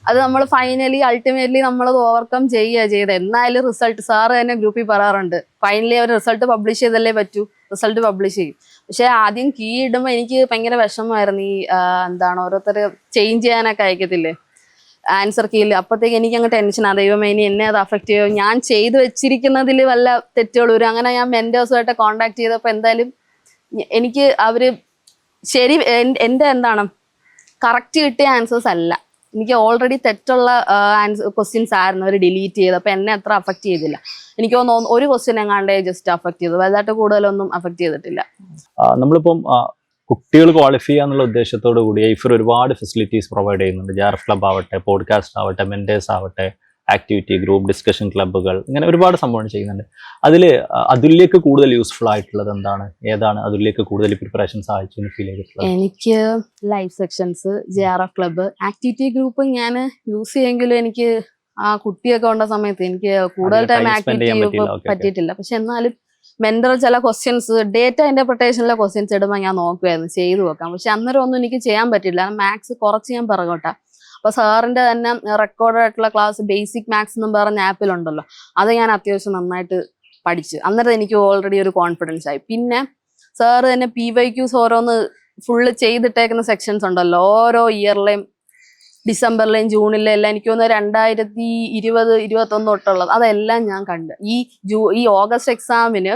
അത് നമ്മൾ ഫൈനലി അൾട്ടിമേറ്റ്ലി നമ്മളത് ഓവർകം ചെയ്യുക ചെയ്ത് എന്നാലും റിസൾട്ട് സാറ് തന്നെ ഗ്രൂപ്പിൽ പറയാറുണ്ട്. ഫൈനലി അവർ റിസൾട്ട് പബ്ലിഷ് ചെയ്തല്ലേ പറ്റൂ? റിസൾട്ട് പബ്ലിഷ് ചെയ്യും. പക്ഷെ ആദ്യം കീ ഇടുമ്പോൾ എനിക്ക് ഭയങ്കര വിഷമമായിരുന്നു ഈ എന്താണ് ഓരോരുത്തർ ചേഞ്ച് ചെയ്യാനൊക്കെ അയക്കത്തില്ലേ? ആൻസർ കീയിൽ അപ്പോഴത്തേക്ക് എനിക്ക് അങ്ങ് ടെൻഷനാ ദൈവമേ ഇനി എന്നെ അത് അഫക്റ്റ് ചെയ്യുമോ ഞാൻ ചെയ്തു വെച്ചിരിക്കുന്നതിൽ വല്ല തെറ്റുകൾ വരും. അങ്ങനെ ഞാൻ മെന്റേഴ്സുമായിട്ട് കോണ്ടാക്ട് ചെയ്തപ്പോൾ എന്തായാലും എനിക്ക് അവർ ശരി എൻ- എന്റെ എന്താണ് കറക്റ്റ് കിട്ടിയ ആൻസേഴ്സ് അല്ല. എനിക്ക് ഓൾറെഡി തെറ്റുള്ള ആൻസർ ക്വസ്റ്റ്യൻസ് ആയിരുന്നു അവർ ഡിലീറ്റ് ചെയ്ത് അപ്പോൾ എന്നെ അത്ര അഫക്റ്റ് ചെയ്തില്ല. എനിക്ക് തോന്നുന്നു ഒരു ക്വസ്റ്റ്യൻ എങ്ങാണ്ടേ ജസ്റ്റ് അഫക്റ്റ് ചെയ്തു. വലുതായിട്ട് കൂടുതലൊന്നും അഫക്റ്റ് ചെയ്തിട്ടില്ല. നമ്മളിപ്പം കുട്ടികൾ ക്വാളിഫൈ ചെയ്യാന്നുള്ള ഉദ്ദേശത്തോടു കൂടി ഐഫർ ഒരുപാട് ഫെസിലിറ്റീസ് പ്രൊവൈഡ് ചെയ്യുന്നുണ്ട്. ജാർ ക്ലബ് ആവട്ടെ പോഡ്കാസ്റ്റ് ആവട്ടെ മെന്റേഴ്സ് ആവട്ടെ ആക്ടിവിറ്റി ഗ്രൂപ്പ് ഡിസ്കഷൻ ക്ലബ്ബുകൾ ഇങ്ങനെ ഒരുപാട് സംഭവങ്ങൾ ചെയ്യുന്നുണ്ട്. അതിൽ അതുല്യക്ക് കൂടുതൽ യൂസ്ഫുൾ ആയിട്ടുള്ളത് എന്താണ്? ഏതാണ് അതുല്യക്ക് കൂടുതൽ പ്രിപ്പറേഷൻ സഹായിച്ചു ഫീൽ ചെയ്തിട്ടുള്ളത്? എനിക്ക് live sections J R F club activity group ഞാൻ യൂസ് ചെയ്യുമെങ്കിലും എനിക്ക് ആ കുട്ടിയൊക്കെ ഉണ്ട സമയത്ത് എനിക്ക് കൂടുതൽ ടൈം ആക്ടിവിറ്റി ഗ്രൂപ്പ്. പറ്റിയിട്ടില്ല. പക്ഷെ എന്നാലും മെന്റർ ചില ക്വസ്റ്റ്യൻസ് ഡേറ്റ ഇന്റർപ്രിട്ടേഷനിലെ ക്വസ്റ്റ്യൻസ് ഇടുമ്പോൾ ഞാൻ നോക്കുമായിരുന്നു ചെയ്തു നോക്കാം പക്ഷെ അന്നേരം ഒന്നും എനിക്ക് ചെയ്യാൻ പറ്റില്ല മാത്സ് കുറച്ച് ഞാൻ പിറകോട്ടാ. അപ്പൊ സാറിന്റെ തന്നെ റെക്കോർഡ് ആയിട്ടുള്ള ക്ലാസ് ബേസിക് മാത്സ് എന്നും പറഞ്ഞ ആപ്പിലുണ്ടല്ലോ അത് ഞാൻ അത്യാവശ്യം നന്നായിട്ട് പഠിച്ച്. അന്നേരം എനിക്ക് ഓൾറെഡി ഒരു കോൺഫിഡൻസ് ആയി. പിന്നെ സാറ് തന്നെ പി വൈ ക്യൂസ് ഓരോന്ന് ഫുള്ള് ചെയ്തിട്ടേക്കുന്ന സെക്ഷൻസ് ഉണ്ടല്ലോ. ഓരോ ഇയറിലെയും ഡിസംബറിലെയും ജൂണിലെയും എല്ലാം എനിക്ക് തോന്നുന്നു രണ്ടായിരത്തി ഇരുപത് ഇരുപത്തൊന്ന് തൊട്ടുള്ളത്. അതെല്ലാം ഞാൻ കണ്ട്. ഈ ജൂ ഈ ഓഗസ്റ്റ് എക്സാമിന്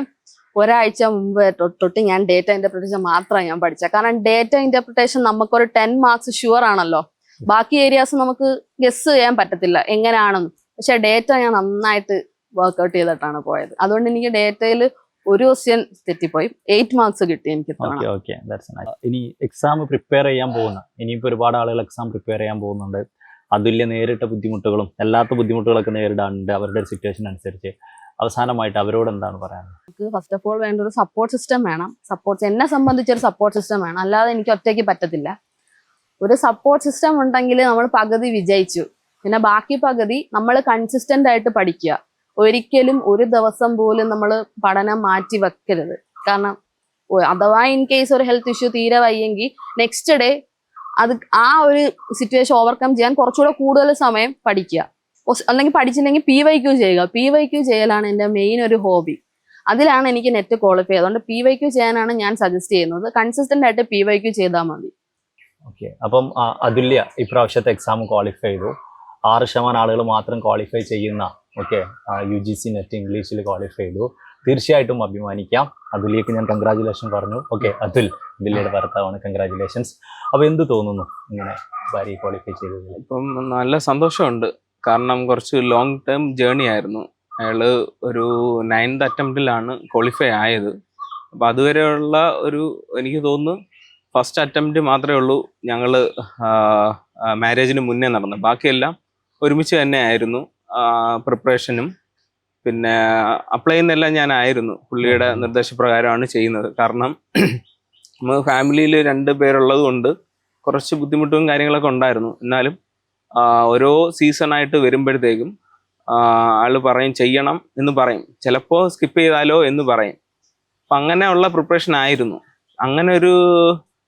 ഒരാഴ്ച മുമ്പ് തൊട്ട് ഞാൻ ഡേറ്റ ഇന്റർപ്രിട്ടേഷൻ മാത്രമാണ് ഞാൻ പഠിച്ചത് കാരണം ഡേറ്റ ഇന്റർപ്രിട്ടേഷൻ നമുക്കൊരു ടെൻ മാർക്സ് ഷുവർ ആണല്ലോ. ബാക്കി ഏരിയാസ് നമുക്ക് ഗസ് ചെയ്യാൻ പറ്റത്തില്ല. എങ്ങനെയാണെന്ന്. പക്ഷെ ഡേറ്റ ഞാൻ നന്നായിട്ട് വർക്ക്ഔട്ട് ചെയ്തിട്ടാണ് പോയത്. അതുകൊണ്ട് എനിക്ക് ഡേറ്റയിൽ ഒരു ക്വസ്റ്റ്യൻ തെറ്റിപ്പോയി. എയ്റ്റ് മാർക്സ് കിട്ടി എനിക്ക് ഇനി എക്സാം പ്രിപ്പയർ ചെയ്യാൻ പോകുന്ന. ഇനിയിപ്പോൾ ഒരുപാട് ആളുകൾ എക്സാം പ്രിപ്പയർ ചെയ്യാൻ പോകുന്നുണ്ട്. അതില്ല നേരിട്ട ബുദ്ധിമുട്ടുകളും അല്ലാത്ത ബുദ്ധിമുട്ടുകളൊക്കെ നേരിടാനുണ്ട്. അവരുടെ സിറ്റുവേഷൻ അനുസരിച്ച്. അവസാനമായിട്ട് അവരോട് എന്താണ് പറയാനുള്ളത്? നമുക്ക് ഫസ്റ്റ് ഓഫ് ഓൾ വേണ്ട ഒരു സപ്പോർട്ട് സിസ്റ്റം വേണം. സപ്പോർട്ട് എന്നെ സംബന്ധിച്ചൊരു സപ്പോർട്ട് സിസ്റ്റം വേണം. അല്ലാതെ എനിക്ക് ഒറ്റയ്ക്ക് പറ്റത്തില്ല. ഒരു സപ്പോർട്ട് സിസ്റ്റം ഉണ്ടെങ്കിൽ നമ്മൾ പകുതി വിജയിച്ചു. പിന്നെ ബാക്കി പകുതി നമ്മൾ കൺസിസ്റ്റന്റ് ആയിട്ട് പഠിക്കുക. ഒരിക്കലും ഒരു ദിവസം പോലും നമ്മൾ പഠനം മാറ്റി വെക്കരുത്. കാരണം അഥവാ ഇൻ കേസ് ഒരു ഹെൽത്ത് ഇഷ്യൂ തീരെ വയ്യെങ്കിൽ നെക്സ്റ്റ് ഡേ അത് ആ ഒരു സിറ്റുവേഷൻ ഓവർകം ചെയ്യാൻ കുറച്ചുകൂടെ കൂടുതൽ സമയം പഠിക്കുക. അല്ലെങ്കിൽ പഠിച്ചില്ലെങ്കിൽ പി വൈ ക്യൂ ചെയ്യുക. പി വൈ ക്യൂ ചെയ്യലാണ് എന്റെ മെയിൻ ഒരു ഹോബി അതിലാണ് എനിക്ക് നെറ്റ് ക്വാളിഫൈ അതുകൊണ്ട് പി വൈ ക്യൂ ചെയ്യാനാണ് ഞാൻ സജസ്റ്റ് ചെയ്യുന്നത്. കൺസിസ്റ്റന്റ് ആയിട്ട് പി വൈ ക്യൂ ചെയ്താൽ മതി. ഓക്കെ അപ്പം അതുല്യ ഇപ്രാവശ്യത്തെ എക്സാം ക്വാളിഫൈ ചെയ്തു. ആറ് ശതമാനം ആളുകൾ മാത്രം ക്വാളിഫൈ ചെയ്യുന്ന okay U G C net ഇംഗ്ലീഷിൽ ക്വാളിഫൈ ചെയ്തു. തീർച്ചയായിട്ടും അഭിമാനിക്കാം. അതുല്യക്ക് ഞാൻ കൺഗ്രാചുലേഷൻ പറഞ്ഞു. ഓക്കെ അതുൽ അതുല്യയുടെ ഭർത്താവാണ്. കൺഗ്രാചുലേഷൻസ് അപ്പോൾ എന്ത് തോന്നുന്നു ഇങ്ങനെ ഭാര്യ ക്വാളിഫൈ ചെയ്തു ഇപ്പം നല്ല സന്തോഷമുണ്ട്. കാരണം കുറച്ച് ലോങ് ടേം ജേണി ആയിരുന്നു. അയാൾ ഒരു നയൻത് അറ്റംപ്റ്റിലാണ് ക്വാളിഫൈ ആയത്. അപ്പം അതുവരെയുള്ള ഒരു എനിക്ക് തോന്നുന്നു ഫസ്റ്റ് അറ്റംപ്റ്റ് മാത്രമേ ഉള്ളൂ ഞങ്ങൾ മാരേജിന് മുന്നേ നടന്നു ബാക്കിയെല്ലാം ഒരുമിച്ച് തന്നെ ആയിരുന്നു പ്രിപ്പറേഷനും. പിന്നെ അപ്ലൈ ചെയ്യുന്നെല്ലാം ഞാനായിരുന്നു. പുള്ളിയുടെ നിർദ്ദേശപ്രകാരമാണ് ചെയ്യുന്നത്. കാരണം നമ്മൾ ഫാമിലിയിൽ രണ്ട് പേരുള്ളത് കൊണ്ട് കുറച്ച് ബുദ്ധിമുട്ടും കാര്യങ്ങളൊക്കെ ഉണ്ടായിരുന്നു. എന്നാലും ഓരോ സീസണായിട്ട് വരുമ്പോഴത്തേക്കും ആൾ പറയും ചെയ്യണം എന്ന് പറയും. ചിലപ്പോൾ സ്കിപ്പ് ചെയ്താലോ എന്ന് പറയും. അപ്പം അങ്ങനെയുള്ള പ്രിപ്പറേഷൻ ആയിരുന്നു. അങ്ങനെ ഒരു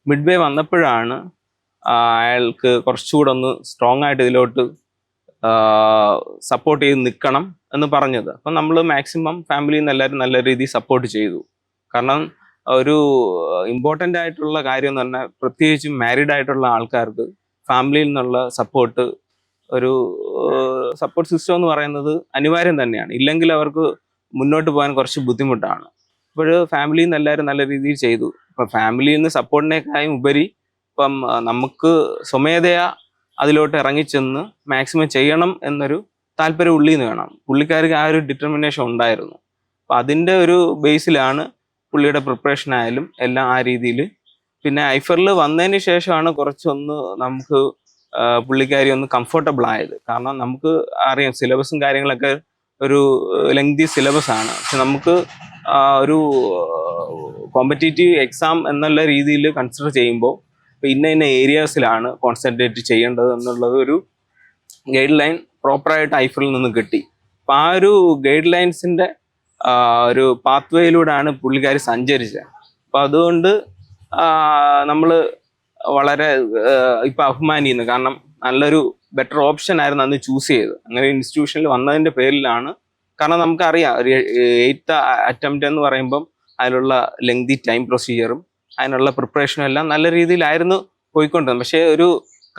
മിഡ് വേ വന്നപ്പോഴാണ് അയാൾക്ക് കുറച്ചുകൂടെ ഒന്ന് സ്ട്രോങ് ആയിട്ട് ഇതിലോട്ട് സപ്പോർട്ട് ചെയ്ത് നിൽക്കണം എന്ന് പറഞ്ഞത്. അപ്പം നമ്മൾ മാക്സിമം ഫാമിലിയിൽ നിന്ന് എല്ലാവരും നല്ല രീതിയിൽ സപ്പോർട്ട് ചെയ്തു. കാരണം ഒരു ഇമ്പോർട്ടന്റ് ആയിട്ടുള്ള കാര്യം എന്ന് പറഞ്ഞാൽ പ്രത്യേകിച്ചും മാരീഡ് ആയിട്ടുള്ള ആൾക്കാർക്ക് ഫാമിലിയിൽ നിന്നുള്ള സപ്പോർട്ട് ഒരു സപ്പോർട്ട് സിസ്റ്റം എന്ന് പറയുന്നത് അനിവാര്യം തന്നെയാണ്. ഇല്ലെങ്കിൽ അവർക്ക് മുന്നോട്ട് പോകാൻ കുറച്ച് ബുദ്ധിമുട്ടാണ്. അപ്പോൾ ഫാമിലിയിൽ നിന്ന് എല്ലാവരും നല്ല രീതിയിൽ ചെയ്തു. ഇപ്പം ഫാമിലിയിൽ നിന്ന് സപ്പോർട്ടിനേക്കാളും ഉപരി ഇപ്പം നമുക്ക് സ്വമേധയാ അതിലോട്ട് ഇറങ്ങിച്ചെന്ന് മാക്സിമം ചെയ്യണം എന്നൊരു താല്പര്യം ഉള്ളിൽ നിന്ന് വേണം. പുള്ളിക്കാർക്ക് ആ ഒരു ഡിറ്റർമിനേഷൻ ഉണ്ടായിരുന്നു. അപ്പം അതിന്റെ ഒരു ബേസിലാണ് പുള്ളിയുടെ പ്രിപ്പറേഷൻ ആയാലും എല്ലാം ആ രീതിയിൽ. പിന്നെ ഐഫറിൽ വന്നതിന് ശേഷമാണ് കുറച്ചൊന്ന് നമുക്ക് പുള്ളിക്കാരി ഒന്ന് കംഫർട്ടബിൾ ആയത്. കാരണം നമുക്ക് അറിയാം സിലബസും കാര്യങ്ങളൊക്കെ ഒരു ലെങ്തി സിലബസ് ആണ്. പക്ഷെ നമുക്ക് ഒരു കോമ്പറ്റേറ്റീവ് എക്സാം എന്നുള്ള രീതിയിൽ കൺസിഡർ ചെയ്യുമ്പോൾ ഇന്ന ഇന്ന ഏരിയാസിലാണ് കോൺസെൻട്രേറ്റ് ചെയ്യേണ്ടത് എന്നുള്ളത് ഒരു ഗൈഡ് ലൈൻ പ്രോപ്പറായിട്ട് ഐഫിൽ നിന്ന് കിട്ടി. അപ്പം ആ ഒരു ഗൈഡ് ലൈൻസിന്റെ ഒരു പാത്ത് പുള്ളിക്കാർ സഞ്ചരിച്ചത്. അപ്പം അതുകൊണ്ട് നമ്മൾ വളരെ ഇപ്പം അഭിമാനിക്കുന്നു കാരണം നല്ലൊരു ബെറ്റർ ഓപ്ഷൻ ആയിരുന്നു അന്ന് ചൂസ് ചെയ്തത്. അങ്ങനെ ഇൻസ്റ്റിറ്റ്യൂഷനിൽ വന്നതിന്റെ പേരിലാണ്. കാരണം നമുക്കറിയാം ഒരു എയ്ത്ത് അറ്റംപ്റ്റ് എന്ന് പറയുമ്പം അതിലുള്ള ലെങ്തി ടൈം പ്രൊസീജിയറും അതിനുള്ള പ്രിപ്പറേഷനും എല്ലാം നല്ല രീതിയിലായിരുന്നു പോയിക്കൊണ്ടിരുന്നത്. പക്ഷേ ഒരു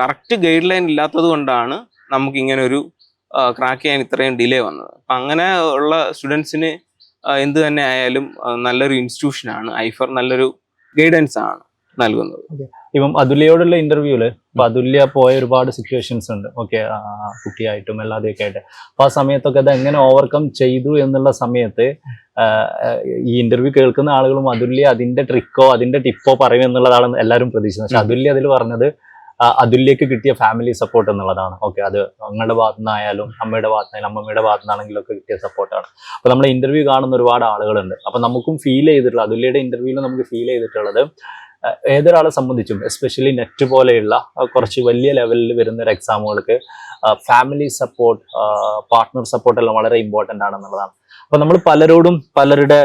കറക്റ്റ് ഗൈഡ് ലൈൻ ഇല്ലാത്തത് കൊണ്ടാണ് നമുക്ക് ഇങ്ങനെ ഒരു ക്രാക്ക് ചെയ്യാൻ ഇത്രയും ഡിലേ വന്നത്. അപ്പം അങ്ങനെ ഉള്ള സ്റ്റുഡൻസിന് എന്ത് തന്നെ ആയാലും നല്ലൊരു ഇൻസ്റ്റിറ്റ്യൂഷനാണ് ഐഫർ നല്ലൊരു ഗൈഡൻസ് ആണ് നൽകുന്നത്. ഇപ്പം അതുല്യയോടുള്ള ഇന്റർവ്യൂൽ ഇപ്പൊ അതുല്യ പോയ ഒരുപാട് സിറ്റുവേഷൻസ് ഉണ്ട്. ഓക്കെ കുട്ടിയായിട്ടും അല്ലാതെയൊക്കെ ആയിട്ട്. അപ്പൊ ആ സമയത്തൊക്കെ അത് എങ്ങനെ ഓവർകം ചെയ്തു എന്നുള്ള സമയത്ത് ഈ ഇന്റർവ്യൂ കേൾക്കുന്ന ആളുകളും അതുല്യ അതിന്റെ ട്രിക്കോ അതിന്റെ ടിപ്പോ പറയും എന്നുള്ളതാണ് എല്ലാവരും പ്രതീക്ഷിച്ചത് പക്ഷെ അതുല്യ അതിൽ പറഞ്ഞത് അതുല്യക്ക് കിട്ടിയ ഫാമിലി സപ്പോർട്ട് എന്നുള്ളതാണ്. ഓക്കെ അത് അങ്ങളുടെ ഭാഗത്തു നിന്നായാലും അമ്മയുടെ ഭാഗത്തു നിന്നായാലും അമ്മമ്മയുടെ ഭാഗത്തു നിന്നാണെങ്കിലും ഒക്കെ കിട്ടിയ സപ്പോർട്ടാണ് അപ്പൊ നമ്മൾ ഇന്റർവ്യൂ കാണുന്ന ഒരുപാട് ആളുകളുണ്ട്. അപ്പൊ നമുക്കും ഫീൽ ചെയ്തിട്ടുള്ളത് അതുല്യയുടെ ഇന്റർവ്യൂവിൽ നമുക്ക് ഫീൽ ചെയ്തിട്ടുള്ളത് ഏതൊരാളെ സംബന്ധിച്ചും എസ്പെഷ്യലി നെറ്റ് പോലെയുള്ള കുറച്ച് വലിയ ലെവലിൽ വരുന്ന ഒരു എക്സാമുകൾക്ക് ഫാമിലി സപ്പോർട്ട് പാർട്ട്ണർ സപ്പോർട്ട് എല്ലാം വളരെ ഇമ്പോർട്ടന്റ് ആണെന്നുള്ളതാണ്. അപ്പോൾ നമ്മൾ പലരോടും പലരുടെ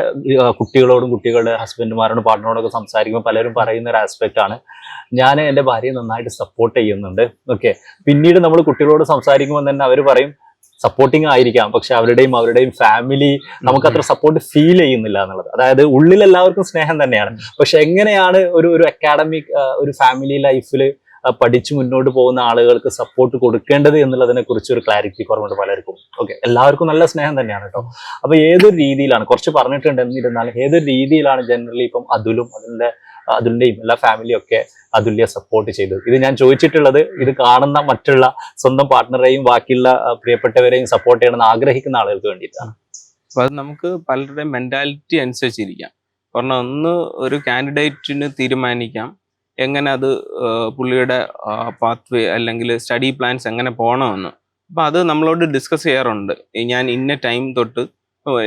കുട്ടികളോടും കുട്ടികളുടെ ഹസ്ബൻഡുമാരോടും പാർട്ട്ണറോടൊക്കെ സംസാരിക്കുമ്പോൾ പലരും പറയുന്ന ഒരു ആസ്പെക്റ്റ് ആണ്. ഞാൻ എന്റെ ഭാര്യയെ നന്നായിട്ട് സപ്പോർട്ട് ചെയ്യുന്നുണ്ട്. ഓക്കെ പിന്നീട് നമ്മൾ കുട്ടികളോട് സംസാരിക്കുമ്പോൾ തന്നെ അവർ പറയും സപ്പോർട്ടിങ് ആയിരിക്കാം. പക്ഷെ അവരുടെയും അവരുടെയും ഫാമിലി നമുക്ക് അത്ര സപ്പോർട്ട് ഫീൽ ചെയ്യുന്നില്ല എന്നുള്ളത്. അതായത് ഉള്ളിൽ എല്ലാവർക്കും സ്നേഹം തന്നെയാണ്. പക്ഷെ എങ്ങനെയാണ് ഒരു ഒരു അക്കാഡമിക് ഒരു ഫാമിലി ലൈഫിൽ പഠിച്ചു മുന്നോട്ട് പോകുന്ന ആളുകൾക്ക് സപ്പോർട്ട് കൊടുക്കേണ്ടത് എന്നുള്ളതിനെ കുറിച്ച് ഒരു ക്ലാരിറ്റി കുറവുണ്ട് പലർക്കും. ഓക്കെ എല്ലാവർക്കും നല്ല സ്നേഹം തന്നെയാണ് കേട്ടോ അപ്പൊ ഏതൊരു രീതിയിലാണ് കുറച്ച് പറഞ്ഞിട്ടുണ്ട് എന്നിരുന്നാലും ഏതൊരു രീതിയിലാണ് ജനറലി ഇപ്പം അതുലും അതിന്റെ അതുലിന്റെയും എല്ലാ ഫാമിലിയും ഒക്കെ അതുല്യ സപ്പോർട്ട് ചെയ്തു. ഇത് ഞാൻ ചോദിച്ചിട്ടുള്ളത് ഇത് കാണുന്ന മറ്റുള്ള സ്വന്തം പാർട്ട്ണറെയും ബാക്കിയുള്ള പ്രിയപ്പെട്ടവരെയും സപ്പോർട്ട് ചെയ്യണമെന്ന് ആഗ്രഹിക്കുന്ന ആളുകൾക്ക് വേണ്ടിയിട്ടാണ്. അപ്പൊ അത് നമുക്ക് പലരുടെയും മെന്റാലിറ്റി അനുസരിച്ചിരിക്കാം കാരണം ഒന്ന് ഒരു കാൻഡിഡേറ്റിന് തീരുമാനിക്കാം. എങ്ങനെ അത് പുള്ളിയുടെ പാത്ത് വേ അല്ലെങ്കിൽ സ്റ്റഡി പ്ലാൻസ് എങ്ങനെ പോകണമെന്ന്. അപ്പൊ അത് നമ്മളോട് ഡിസ്കസ് ചെയ്യാറുണ്ട്. ഞാൻ ഇന്ന ടൈം തൊട്ട്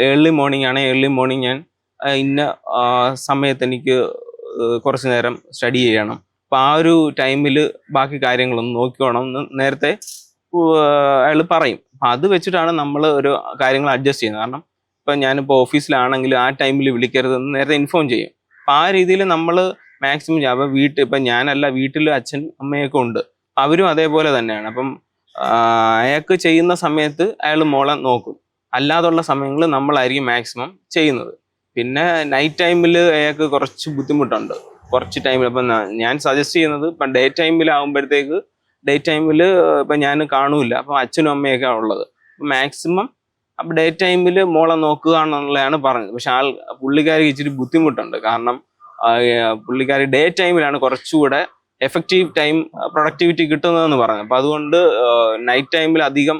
ഏർലി മോർണിംഗ് ആണെങ്കിൽ ഏർലി മോർണിംഗ് ഞാൻ ഇന്ന സമയത്ത് എനിക്ക് കുറച്ച് നേരം സ്റ്റഡി ചെയ്യണം. അപ്പൊ ആ ഒരു ടൈമിൽ ബാക്കി കാര്യങ്ങളൊന്നും നോക്കിക്കോണം എന്ന് നേരത്തെ അയാൾ പറയും. അപ്പൊ അത് വെച്ചിട്ടാണ് നമ്മൾ ഒരു കാര്യങ്ങൾ അഡ്ജസ്റ്റ് ചെയ്യുന്നത്. കാരണം ഇപ്പം ഞാനിപ്പോൾ ഓഫീസിലാണെങ്കിൽ ആ ടൈമിൽ വിളിക്കരുതെന്ന് നേരത്തെ ഇൻഫോം ചെയ്യും. അപ്പം ആ രീതിയിൽ നമ്മൾ മാക്സിമം അപ്പം വീട്ടിൽ ഇപ്പം ഞാനല്ല വീട്ടിൽ അച്ഛൻ അമ്മയൊക്കെ ഉണ്ട്. അവരും അതേപോലെ തന്നെയാണ്. അപ്പം അയാൾക്ക് ചെയ്യുന്ന സമയത്ത് അയാൾ മോളെ നോക്കും. അല്ലാതുള്ള സമയങ്ങളിൽ നമ്മളായിരിക്കും മാക്സിമം ചെയ്യുന്നത്. പിന്നെ നൈറ്റ് ടൈമിൽ അയാൾക്ക് കുറച്ച് ബുദ്ധിമുട്ടുണ്ട്. കുറച്ച് ടൈമിൽ അപ്പം ഞാൻ സജസ്റ്റ് ചെയ്യുന്നത് ഇപ്പം ഡേ ടൈമിലാകുമ്പോഴത്തേക്ക് ഡേ ടൈമിൽ ഇപ്പം ഞാൻ കാണൂല അപ്പം അച്ഛനും അമ്മയൊക്കെ ഉള്ളത്. മാക്സിമം അപ്പം ഡേ ടൈമിൽ മോളെ നോക്കുക എന്നുള്ളതാണ് പറഞ്ഞത്. പക്ഷെ ആൾ പുള്ളിക്കാർക്ക് ഇച്ചിരി ബുദ്ധിമുട്ടുണ്ട്. കാരണം പുള്ളിക്കാരി ഡേ ടൈമിലാണ് കുറച്ചുകൂടെ എഫക്റ്റീവ് ടൈം പ്രൊഡക്ടിവിറ്റി കിട്ടുന്നതെന്ന് പറഞ്ഞു അപ്പം അതുകൊണ്ട് നൈറ്റ് ടൈമിൽ അധികം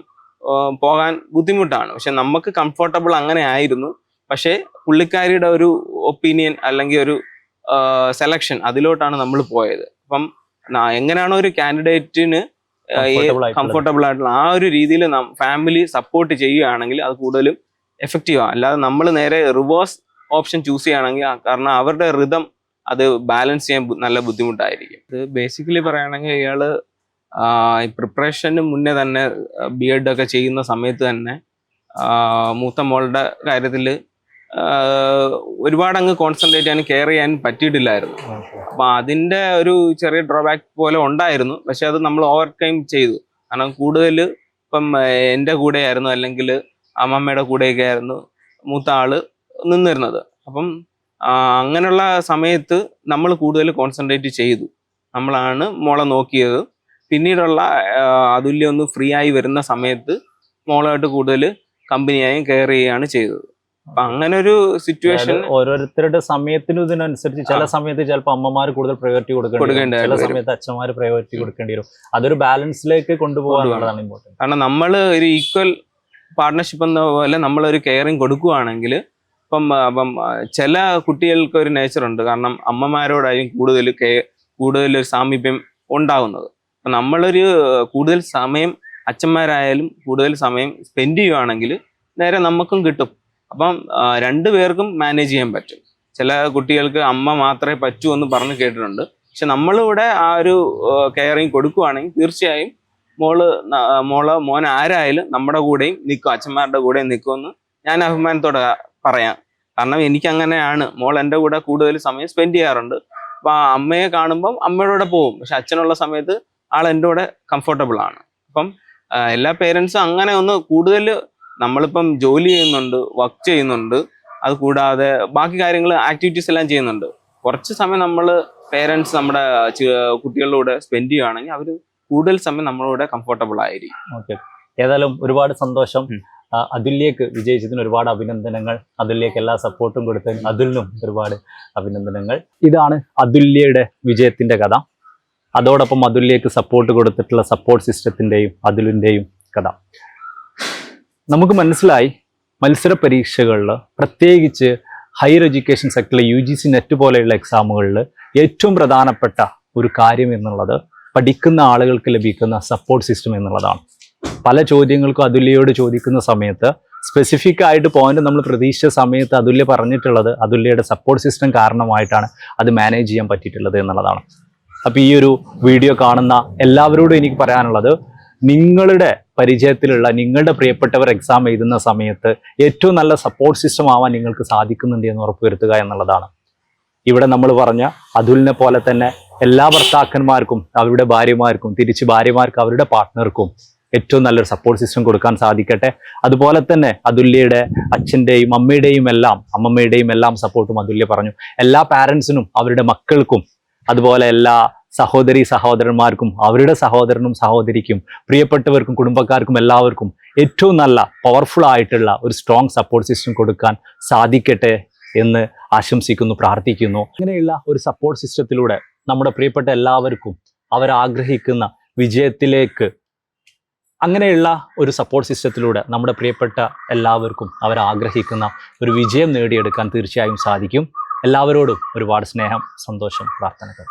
പോകാൻ ബുദ്ധിമുട്ടാണ്. പക്ഷെ നമുക്ക് കംഫർട്ടബിൾ അങ്ങനെ ആയിരുന്നു. പക്ഷേ പുള്ളിക്കാരിയുടെ ഒരു ഒപ്പീനിയൻ അല്ലെങ്കിൽ ഒരു സെലക്ഷൻ അതിലോട്ടാണ് നമ്മൾ പോയത്. അപ്പം എങ്ങനെയാണോ ഒരു കാൻഡിഡേറ്റിന് കംഫർട്ടബിൾ ആയിട്ടുള്ള ആ ഒരു രീതിയിൽ ഫാമിലി സപ്പോർട്ട് ചെയ്യുകയാണെങ്കിൽ അത് കൂടുതലും എഫക്റ്റീവ് ആണ് അല്ലാതെ നമ്മൾ നേരെ റിവേഴ്സ് ഓപ്ഷൻ ചൂസ് ചെയ്യുകയാണെങ്കിൽ കാരണം അവരുടെ റിതം അത് ബാലൻസ് ചെയ്യാൻ നല്ല ബുദ്ധിമുട്ടായിരിക്കും. ഇത് ബേസിക്കലി പറയുകയാണെങ്കിൽ ഇയാൾ ഈ പ്രിപ്പറേഷന് മുന്നേ തന്നെ ബി എഡ് ഒക്കെ ചെയ്യുന്ന സമയത്ത് തന്നെ മൂത്ത മോളുടെ കാര്യത്തിൽ ഒരുപാട് അങ്ങ് കോൺസെൻട്രേറ്റ് ചെയ്യാൻ കെയർ ചെയ്യാൻ പറ്റിയിട്ടില്ലായിരുന്നു. അപ്പൊ അതിന്റെ ഒരു ചെറിയ ഡ്രോബാക്ക് പോലെ ഉണ്ടായിരുന്നു. പക്ഷെ അത് നമ്മൾ ഓവർകം ചെയ്തു. കാരണം കൂടുതൽ ഇപ്പം എന്റെ കൂടെയായിരുന്നു അല്ലെങ്കിൽ അമ്മമ്മയുടെ കൂടെയൊക്കെ ആയിരുന്നു മൂത്ത ആൾ നിന്നിരുന്നത്. അപ്പം അങ്ങനെയുള്ള സമയത്ത് നമ്മൾ കൂടുതൽ കോൺസെൻട്രേറ്റ് ചെയ്തു. നമ്മളാണ് മോളെ നോക്കിയത്. പിന്നീടുള്ള അതുല്യം ഒന്ന് ഫ്രീ ആയി വരുന്ന സമയത്ത് മോളായിട്ട് കൂടുതൽ കമ്പനിയായും കെയർ ചെയ്യുകയാണ് ചെയ്തത്. അപ്പൊ അങ്ങനെ ഒരു സിറ്റുവേഷൻ ഓരോരുത്തരുടെ സമയത്തിനും ഇതിനനുസരിച്ച് ചില സമയത്ത് ചിലപ്പോൾ അമ്മമാർ കൂടുതൽ പ്രയോറിറ്റി കൊടുക്കേണ്ടി ചില സമയത്ത് അച്ഛന്മാർ പ്രയോറിറ്റി കൊടുക്കേണ്ടി വരും. അതൊരു ബാലൻസിലേക്ക് കൊണ്ടുപോകാനുള്ളതാണ് ഇമ്പോർട്ടന്റ് കാരണം നമ്മൾ ഒരു ഈക്വൽ പാർട്ട്ണർഷിപ്പ് എന്ന പോലെ നമ്മളൊരു കെയറിങ് കൊടുക്കുകയാണെങ്കിൽ ഇപ്പം അപ്പം ചില കുട്ടികൾക്ക് ഒരു നേച്ചർ ഉണ്ട്. കാരണം അമ്മമാരോടായിരിക്കും കൂടുതൽ കെ കൂടുതൽ ഒരു സാമീപ്യം ഉണ്ടാകുന്നത്. അപ്പം നമ്മളൊരു കൂടുതൽ സമയം അച്ഛന്മാരായാലും കൂടുതൽ സമയം സ്പെൻഡ് ചെയ്യുവാണെങ്കിൽ നേരെ നമുക്കും കിട്ടും. അപ്പം രണ്ടു പേർക്കും മാനേജ് ചെയ്യാൻ പറ്റും. ചില കുട്ടികൾക്ക് അമ്മ മാത്രമേ പറ്റൂ എന്ന് പറഞ്ഞ് കേട്ടിട്ടുണ്ട്. പക്ഷെ നമ്മളിവിടെ ആ ഒരു കെയറിങ് കൊടുക്കുവാണെങ്കിൽ തീർച്ചയായും മോൾ മോൾ മോൻ ആരായാലും നമ്മുടെ കൂടെയും നിൽക്കും അച്ഛന്മാരുടെ കൂടെയും നിൽക്കുമെന്ന് ഞാൻ അഭിമാനത്തോടെ പറയാം. കാരണം എനിക്ക് അങ്ങനെയാണ് മോൾ എന്റെ കൂടെ കൂടുതൽ സമയം സ്പെൻഡ് ചെയ്യാറുണ്ട്. അപ്പം അമ്മയെ കാണുമ്പം അമ്മയുടെ പോകും. പക്ഷെ അച്ഛനുള്ള സമയത്ത് ആൾ എന്റെ കൂടെ കംഫർട്ടബിൾ ആണ്. അപ്പം എല്ലാ പേരൻസും അങ്ങനെ ഒന്ന് കൂടുതൽ നമ്മളിപ്പം ജോലി ചെയ്യുന്നുണ്ട് വർക്ക് ചെയ്യുന്നുണ്ട് അത് കൂടാതെ ബാക്കി കാര്യങ്ങൾ ആക്ടിവിറ്റീസ് എല്ലാം ചെയ്യുന്നുണ്ട്. കുറച്ച് സമയം നമ്മൾ പേരൻസ് നമ്മുടെ കുട്ടികളുടെ കൂടെ സ്പെൻഡ് ചെയ്യുകയാണെങ്കിൽ അവർ കൂടുതൽ സമയം നമ്മളോട് കംഫർട്ടബിൾ ആയിരിക്കും. ഓക്കെ ഏതായാലും ഒരുപാട് സന്തോഷം. അതിലേക്ക് അതുല്യക്ക് വിജയിച്ചതിന് ഒരുപാട് അഭിനന്ദനങ്ങൾ. അതുല്യക്ക് എല്ലാ സപ്പോർട്ടും കൊടുത്തതിന് അതുലിനും ഒരുപാട് അഭിനന്ദനങ്ങൾ. ഇതാണ് അതുല്യയുടെ വിജയത്തിന്റെ കഥ. അതോടൊപ്പം അതുല്യക്ക് സപ്പോർട്ട് കൊടുത്തിട്ടുള്ള സപ്പോർട്ട് സിസ്റ്റത്തിന്റെയും അതുലിന്റെയും കഥ. നമുക്ക് മനസ്സിലായി മത്സര പരീക്ഷകളിൽ പ്രത്യേകിച്ച് ഹയർ എഡ്യൂക്കേഷൻ സെക്ടറിലെ യു ജി സി നെറ്റ് പോലെയുള്ള എക്സാമുകളിൽ ഏറ്റവും പ്രധാനപ്പെട്ട ഒരു കാര്യം എന്നുള്ളത് പഠിക്കുന്ന ആളുകൾക്ക് ലഭിക്കുന്ന സപ്പോർട്ട് സിസ്റ്റം എന്നുള്ളതാണ്. പല ചോദ്യങ്ങൾക്കും അതുല്യയോട് ചോദിക്കുന്ന സമയത്ത് സ്പെസിഫിക് ആയിട്ട് പോയിന്റ് നമ്മൾ പ്രതീക്ഷിച്ച സമയത്ത് അതുല്യ പറഞ്ഞിട്ടുള്ളത് അതുല്യയുടെ സപ്പോർട്ട് സിസ്റ്റം കാരണമായിട്ടാണ് അത് മാനേജ് ചെയ്യാൻ പറ്റിയിട്ടുള്ളത് എന്നുള്ളതാണ്. അപ്പോൾ ഈ ഒരു വീഡിയോ കാണുന്ന എല്ലാവരോടും എനിക്ക് പറയാനുള്ളത് നിങ്ങളുടെ പരിചയത്തിലുള്ള നിങ്ങളുടെ പ്രിയപ്പെട്ടവർ എക്സാം എഴുതുന്ന സമയത്ത് ഏറ്റവും നല്ല സപ്പോർട്ട് സിസ്റ്റം ആവാൻ നിങ്ങൾക്ക് സാധിക്കുന്നുണ്ട് എന്ന് ഉറപ്പുവരുത്തുക എന്നുള്ളതാണ്. ഇവിടെ നമ്മൾ പറഞ്ഞ അതുലിനെ പോലെ തന്നെ എല്ലാ ഭർത്താക്കന്മാർക്കും അവരുടെ ഭാര്യമാർക്കും തിരിച്ച് ഭാര്യമാർക്ക് അവരുടെ പാർട്ട്ണർക്കും ഏറ്റവും നല്ലൊരു സപ്പോർട്ട് സിസ്റ്റം കൊടുക്കാൻ സാധിക്കട്ടെ. അതുപോലെ തന്നെ അതുല്യയുടെ അച്ഛന്റെയും അമ്മയുടെയും എല്ലാം അമ്മമ്മയുടെയും എല്ലാം സപ്പോർട്ടും അതുല്യ പറഞ്ഞു. എല്ലാ പാരൻസിനും അവരുടെ മക്കൾക്കും അതുപോലെ എല്ലാ സഹോദരി സഹോദരന്മാർക്കും അവരുടെ സഹോദരനും സഹോദരിക്കും പ്രിയപ്പെട്ടവർക്കും കുടുംബക്കാർക്കും എല്ലാവർക്കും ഏറ്റവും നല്ല പവർഫുൾ ആയിട്ടുള്ള ഒരു സ്ട്രോങ് സപ്പോർട്ട് സിസ്റ്റം കൊടുക്കാൻ സാധിക്കട്ടെ എന്ന് ആശംസിക്കുന്നു പ്രാർത്ഥിക്കുന്നു. അങ്ങനെയുള്ള ഒരു സപ്പോർട്ട് സിസ്റ്റത്തിലൂടെ നമ്മുടെ പ്രിയപ്പെട്ട എല്ലാവർക്കും അവരാഗ്രഹിക്കുന്ന വിജയത്തിലേക്ക് അങ്ങനെയുള്ള ഒരു സപ്പോർട്ട് സിസ്റ്റത്തിലൂടെ നമ്മുടെ പ്രിയപ്പെട്ട എല്ലാവർക്കും അവരാഗ്രഹിക്കുന്ന ഒരു വിജയം നേടിയെടുക്കാൻ തീർച്ചയായും സാധിക്കും. എല്ലാവരോടും ഒരുപാട് സ്നേഹം സന്തോഷം പ്രാർത്ഥനകൾ.